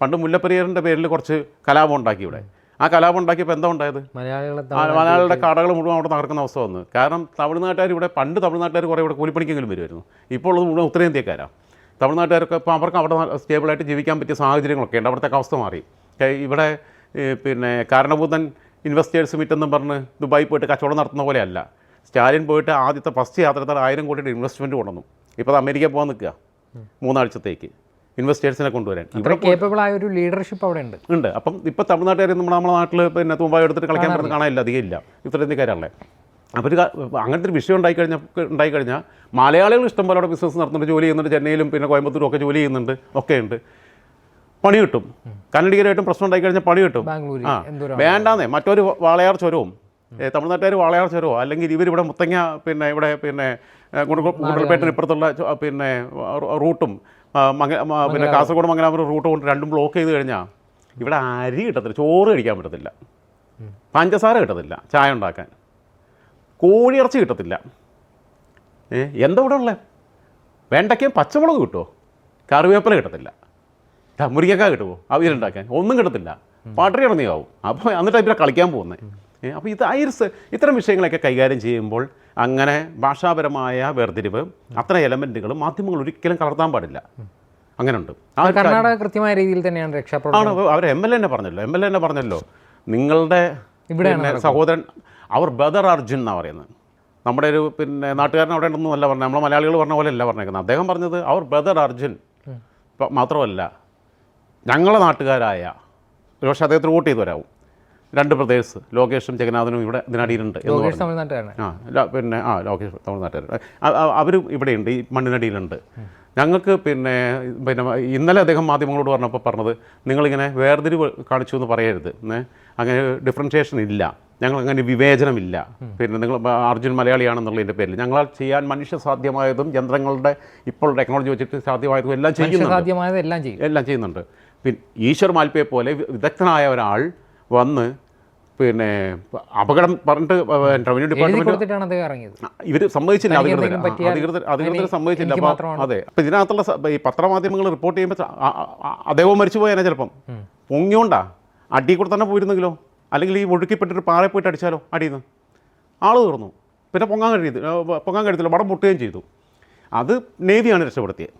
S1: പണ്ട് മുല്ലപ്പെരിയാറിന്റെ പേരിൽ കുറച്ച് കലാപം ഉണ്ടാക്കി ഇവിടെ. ആ കലാപം ഉണ്ടാക്കിയപ്പോൾ എന്താ ഉണ്ടായത്?
S2: മലയാളികളെ
S1: മലയാളികളുടെ കടകൾ മുഴുവൻ അവിടെ നടക്കുന്ന അവസ്ഥ വന്നു. കാരണം തമിഴ്നാട്ടുകാർ ഇവിടെ പണ്ട് തമിഴ്നാട്ടുകാർ കുറേ ഇവിടെ കൂലിപ്പണിക്കെങ്കിലും വരുമായിരുന്നു. ഇപ്പോൾ ഉള്ളത് മുഴുവൻ ഉത്തരേന്ത്യക്കാരാണ് തമിഴ്നാട്ടുകാരൊക്കെ ഇപ്പോൾ അവർക്ക് അവിടെ സ്റ്റേബിളായിട്ട് ജീവിക്കാൻ പറ്റിയ സാഹചര്യങ്ങളൊക്കെ ഉണ്ട്. അവിടുത്തെ അവസ്ഥ മാറി. ഇവിടെ പിന്നെ കാരണഭൂതൻ ഇൻവെസ്റ്റേഴ്സ് മീറ്റ് എന്നും പറഞ്ഞ് ദുബായി പോയിട്ട് കച്ചവടം നടത്തുന്ന പോലെയല്ല സ്റ്റാലിൻ പോയിട്ട് ആദ്യത്തെ ഫസ്റ്റ് യാത്രത്തിൽ ആയിരം കോടിയുടെ ഇൻവെസ്റ്റ്മെന്റ് കൊണ്ടുവന്നു. ഇപ്പോൾ അത് അമേരിക്ക പോകാൻ നിൽക്കുക. മൂന്നാഴ്ചത്തേക്ക്. ഇൻവെസ്റ്റേഴ്സിനെ കൊണ്ടുവരാൻ.
S2: ഇത്ര കേപ്പബിൾ ആയ ഒരു ലീഡർഷിപ്പ് അവിടെ ഉണ്ട്.
S1: ഉണ്ട് അപ്പം ഇപ്പം തമിഴ്നാട്ടുകാർ നമ്മുടെ നമ്മുടെ നാട്ടിൽ പിന്നെ തുമ്പായി എടുത്തിട്ട് കളിക്കാൻ പറ്റുന്ന കാണാനില്ല അധികം ഇല്ല. ഉത്തരേന്ത്യക്കാരല്ലേ അപ്പോൾ ഒരു അങ്ങനത്തെ ഒരു വിഷയം ഉണ്ടായി കഴിഞ്ഞാൽ ഉണ്ടായി കഴിഞ്ഞാൽ മലയാളികൾ ഇഷ്ടം പോലെ അവിടെ ബിസിനസ് നടത്തുന്നുണ്ട് ജോലി ചെയ്യുന്നുണ്ട് ചെന്നൈയിലും പിന്നെ കോയമ്പത്തൂരും ഒക്കെ ജോലി ചെയ്യുന്നുണ്ട് ഒക്കെ ഉണ്ട്. പണി കിട്ടും. കന്നഡികരായിട്ടും പ്രശ്നം ഉണ്ടായി കഴിഞ്ഞാൽ പണി കിട്ടും. ആ വേണ്ടാന്നേ. മറ്റൊരു വാളയാർ ചുരവും. തമിഴ്നാട്ടുകാർ വാളയാർ ചുരവോ? അല്ലെങ്കിൽ ഇവർ ഇവിടെ മുത്തങ്ങ പിന്നെ ഇവിടെ പിന്നെ ഗുണ്ടൽപേട്ടിന് ഇപ്പുറത്തുള്ള പിന്നെ റൂട്ടും. പിന്നെ കാസർഗോഡ് മംഗലാപുരം റൂട്ട് കൊണ്ട് രണ്ടും ബ്ലോക്ക് ചെയ്ത് കഴിഞ്ഞാൽ ഇവിടെ അരി കിട്ടത്തില്ല ചോറ് കഴിക്കാൻ പറ്റത്തില്ല. പഞ്ചസാര കിട്ടത്തില്ല ചായ ഉണ്ടാക്കാൻ. കോഴിയിറച്ചി കിട്ടത്തില്ല. ഏ എന്താ ഇവിടെ ഉള്ളത് വേണ്ടയ്ക്കും പച്ചമുളക് കിട്ടുമോ കറിവേപ്പില കിട്ടത്തില്ല. മുരിങ്ങക്ക കിട്ടുമോ അവിയലുണ്ടാക്കാൻ ഒന്നും കിട്ടത്തില്ല. പാട്ടറി ഇറങ്ങിയാവും. അപ്പോൾ എന്നിട്ട് ഇവിടെ കളിക്കാൻ പോകുന്നത് അപ്പോൾ ഇത് ഐറിസ് ഇത്തരം വിഷയങ്ങളൊക്കെ കൈകാര്യം ചെയ്യുമ്പോൾ അങ്ങനെ ഭാഷാപരമായ വേർതിരിവ് അത്ര എലമെന്റുകൾ മാധ്യമങ്ങൾ ഒരിക്കലും കലർത്താൻ പാടില്ല. അങ്ങനെയുണ്ട് ആ
S2: കർണാടക കൃത്യമായ രീതിയിൽ തന്നെയാണ് രക്ഷാപ്രവർത്തനം.
S1: ആണ് അവർ എം എൽ എന്നെ പറഞ്ഞല്ലോ. എം എൽ എന്നെ പറഞ്ഞല്ലോ. നിങ്ങളുടെ ഇവിടെ സഹോദരൻ അവർ ബദർ അർജുൻ എന്നാണ് പറയുന്നത്. നമ്മുടെ ഒരു പിന്നെ നാട്ടുകാരൻ അവിടെ ഉണ്ടെന്നും അല്ല പറഞ്ഞത്. നമ്മളെ മലയാളികൾ പറഞ്ഞ പോലെ അല്ല പറഞ്ഞേക്കുന്നത്. അദ്ദേഹം പറഞ്ഞത് അവർ ബദർ അർജുൻ മാത്രമല്ല ഞങ്ങളെ നാട്ടുകാരായ ഒരുപക്ഷെ അദ്ദേഹത്തിന് വോട്ട് ചെയ്ത് വരാവും. രണ്ട് പ്രദേശ് ലോകേഷും ജഗന്നാഥനും ഇവിടെ ഇതിനടിയിലുണ്ട് ആ പിന്നെ ആ ലോകേഷ് തമിഴ്നാട്ടുകാരുടെ അവർ ഇവിടെയുണ്ട് ഈ മണ്ണിനടിയിലുണ്ട്. ഞങ്ങൾക്ക് പിന്നെ പിന്നെ ഇന്നലെ അദ്ദേഹം മാധ്യമങ്ങളോട് പറഞ്ഞപ്പോൾ പറഞ്ഞത് നിങ്ങളിങ്ങനെ വേർതിരിവ് കാണിച്ചു എന്ന് പറയരുത്. അങ്ങനെ ഡിഫറൻഷിയേഷൻ ഇല്ല. ഞങ്ങൾ അങ്ങനെ വിവേചനമില്ല. പിന്നെ നിങ്ങൾ അർജുൻ മലയാളിയാണെന്നുള്ളതിന്റെ പേരിൽ. ഞങ്ങളാൽ ചെയ്യാൻ മനുഷ്യ സാധ്യമായതും യന്ത്രങ്ങളുടെ ഇപ്പോൾ ടെക്നോളജി വെച്ചിട്ട് സാധ്യമായതും എല്ലാം
S2: ചെയ്യുന്നു എല്ലാം ചെയ്യും.
S1: എല്ലാം ചെയ്യുന്നുണ്ട്. പിന്നെ ഈശ്വർ മാൽപ്പയെ പോലെ വിദഗ്ധനായ ഒരാൾ വന്ന് പിന്നെ അപകടം പറഞ്ഞിട്ട് റവന്യൂ ഡിപ്പാർട്ട്മെന്റ് ഇവർ സമ്മതിച്ചില്ല അധികൃതർ അധികൃതർ അധികൃതർ സമ്മതിച്ചില്ല. അപ്പോൾ. അതെ അപ്പൊ ഇതിനകത്തുള്ള ഈ പത്രമാധ്യമങ്ങൾ റിപ്പോർട്ട് ചെയ്യുമ്പോൾ അദ്ദേഹവും മരിച്ചു പോയാനേ ചിലപ്പം. പൊങ്ങിയോണ്ടാ? അടി കൂടെ തന്നെ പോയിരുന്നെങ്കിലോ? അല്ലെങ്കിൽ ഈ ഒഴുക്കിപ്പെട്ടിട്ട് പാറയിൽ പോയിട്ട് അടിച്ചാലോ അടിയിൽ നിന്ന് ആൾ തീർന്നു. പിന്നെ പൊങ്ങാൻ കഴിയത് പൊങ്ങാൻ കഴിയത്തില്ല വടം പൊട്ടുകയും ചെയ്തു. അത് നേവിയാണ് രക്ഷപ്പെടുത്തിയത്.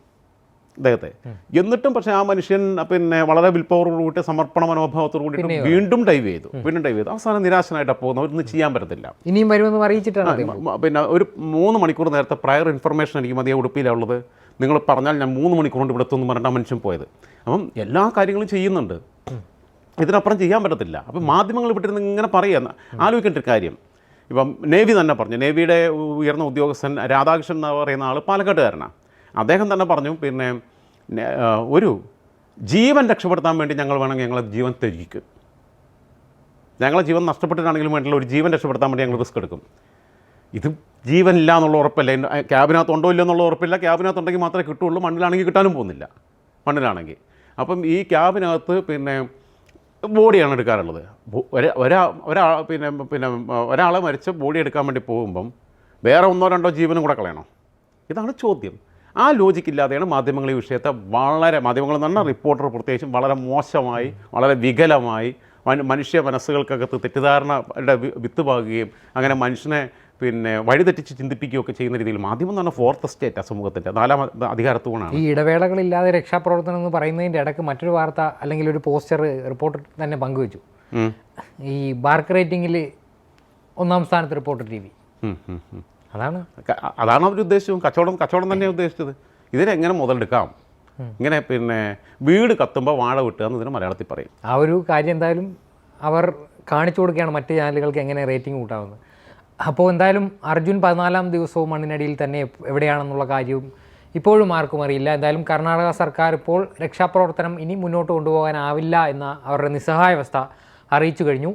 S1: അദ്ദേഹത്തെ. എന്നിട്ടും പക്ഷേ ആ മനുഷ്യൻ പിന്നെ വളരെ വിൽപ്പവറോടുകൂടി സമർപ്പണ മനോഭാവത്തോടു കൂടി വീണ്ടും ഡൈവ് ചെയ്തു. വീണ്ടും ഡൈവ് ചെയ്തു. അവസാനം നിരാശനായിട്ട് പോകുന്നു ഒന്നും ചെയ്യാൻ പറ്റത്തില്ല.
S2: ഇനിയും വരുമെന്ന് അറിയിച്ചിട്ടാണ്
S1: പിന്നെ ഒരു മൂന്ന് മണിക്കൂർ നേരത്തെ പ്രയർ ഇൻഫർമേഷൻ എനിക്ക് മതിയെ ഉടുപ്പിയിലുള്ളത്. നിങ്ങൾ പറഞ്ഞാൽ ഞാൻ മൂന്ന് മണിക്കൂർ കൊണ്ട് ഇവിടെ എത്തുമെന്ന് പറഞ്ഞിട്ട് ആ മനുഷ്യൻ പോയത്. അപ്പം എല്ലാ കാര്യങ്ങളും ചെയ്യുന്നുണ്ട്. ഇതിനപ്പുറം ചെയ്യാൻ പറ്റത്തില്ല. അപ്പം മാധ്യമങ്ങൾ വിട്ടിരുന്ന് ഇങ്ങനെ പറയുക. ആലോചിക്കേണ്ട ഒരു കാര്യം. ഇപ്പം നേവി തന്നെ പറഞ്ഞു. നേവിയുടെ ഉയർന്ന ഉദ്യോഗസ്ഥൻ രാധാകൃഷ്ണൻ എന്ന് പറയുന്ന ആൾ പാലക്കാട്ടുകാരനാണ് അദ്ദേഹം തന്നെ പറഞ്ഞു പിന്നെ ഒരു ജീവൻ രക്ഷപ്പെടുത്താൻ വേണ്ടി ഞങ്ങൾ വേണമെങ്കിൽ ഞങ്ങളെ ജീവൻ ത്യജിക്കും. ഞങ്ങളെ ജീവൻ നഷ്ടപ്പെട്ടിട്ടാണെങ്കിലും വേണ്ടിയുള്ള ഒരു ജീവൻ രക്ഷപ്പെടുത്താൻ വേണ്ടി ഞങ്ങൾ റിസ്ക് എടുക്കും. ഇത് ജീവനില്ല എന്നുള്ള ഉറപ്പല്ല? ക്യാബിനകത്ത് ഉണ്ടോ ഇല്ല എന്നുള്ള ഉറപ്പില്ല. ക്യാബിനകത്ത് ഉണ്ടെങ്കിൽ മാത്രമേ കിട്ടുള്ളൂ. മണ്ണിലാണെങ്കിൽ കിട്ടാനും പോകുന്നില്ല. മണ്ണിലാണെങ്കിൽ. അപ്പം ഈ ക്യാബിനകത്ത് പിന്നെ ബോഡിയാണ് എടുക്കാറുള്ളത്. ഒരാ ഒരാ പിന്നെ പിന്നെ ഒരാളെ മരിച്ച് ബോഡി എടുക്കാൻ വേണ്ടി പോകുമ്പം വേറെ ഒന്നോ രണ്ടോ ജീവനും കൂടെ കളയണോ. ഇതാണ് ചോദ്യം. ആ ലോജിക്ക് ഇല്ലാതെയാണ് മാധ്യമങ്ങൾ ഈ വിഷയത്തെ വളരെ മാധ്യമങ്ങൾ എന്ന് പറഞ്ഞാൽ റിപ്പോർട്ടർ പ്രത്യേകിച്ചും വളരെ മോശമായി വളരെ വികലമായി മനുഷ്യ മനസ്സുകൾക്കകത്ത് തെറ്റിദ്ധാരണയുടെ വിത്ത് പാകുകയും അങ്ങനെ മനുഷ്യനെ പിന്നെ വഴിതെറ്റിച്ച് ചിന്തിപ്പിക്കുകയൊക്കെ ചെയ്യുന്ന രീതിയിൽ മാധ്യമം എന്ന് പറഞ്ഞാൽ ഫോർത്ത് സ്റ്റേറ്റ് സമൂഹത്തിന്റെ നാലാം അധികാരത്തൂണാണ്
S2: ഈ ഇടവേളകളില്ലാതെ രക്ഷാപ്രവർത്തനം എന്ന് പറയുന്നതിന്റെ ഇടയ്ക്ക് മറ്റൊരു വാർത്ത അല്ലെങ്കിൽ ഒരു പോസ്റ്റർ റിപ്പോർട്ടർ തന്നെ പങ്കുവച്ചു. ഈ ബാർക്ക് റേറ്റിംഗിൽ ഒന്നാം സ്ഥാനത്ത് റിപ്പോർട്ടർ ടി വി. അതാണ്.
S1: അതാണ് അവർ ഉദ്ദേശിച്ചത്. കച്ചവടം കച്ചവടം തന്നെയാണ് ഉദ്ദേശിച്ചത്. ഇതിനെങ്ങനെ മുതലെടുക്കാം? ഇങ്ങനെ പിന്നെ വീട് കത്തുമ്പോൾ വാഴ വിട്ടുക എന്ന് ഇതിന് മലയാളത്തിൽ പറയും.
S2: ആ ഒരു കാര്യം എന്തായാലും അവർ കാണിച്ചു കൊടുക്കുകയാണ് മറ്റ് ചാനലുകൾക്ക് എങ്ങനെ റേറ്റിംഗ് കൂട്ടാവുന്നത്. അപ്പോൾ എന്തായാലും അർജുൻ പതിനാലാം ദിവസവും മണ്ണിനടിയിൽ തന്നെ എവിടെയാണെന്നുള്ള കാര്യവും ഇപ്പോഴും ആർക്കും അറിയില്ല. എന്തായാലും കർണാടക സർക്കാർ ഇപ്പോൾ രക്ഷാപ്രവർത്തനം ഇനി മുന്നോട്ട് കൊണ്ടുപോകാനാവില്ല എന്ന അവരുടെ നിസ്സഹായാവസ്ഥ അറിയിച്ചു കഴിഞ്ഞു.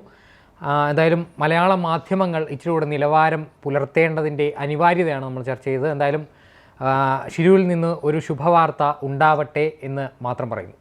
S2: എന്തായാലും മലയാള മാധ്യമങ്ങൾ ഇച്ചിരി കൂടെ നിലവാരം പുലർത്തേണ്ടതിന്റെ അനിവാര്യതയാണ് നമ്മൾ ചർച്ച ചെയ്തത്. എന്തായാലും ഷിരുവിൽ നിന്ന് ഒരു ശുഭവാർത്ത ഉണ്ടാവട്ടെ എന്ന് മാത്രം പറയുന്നു.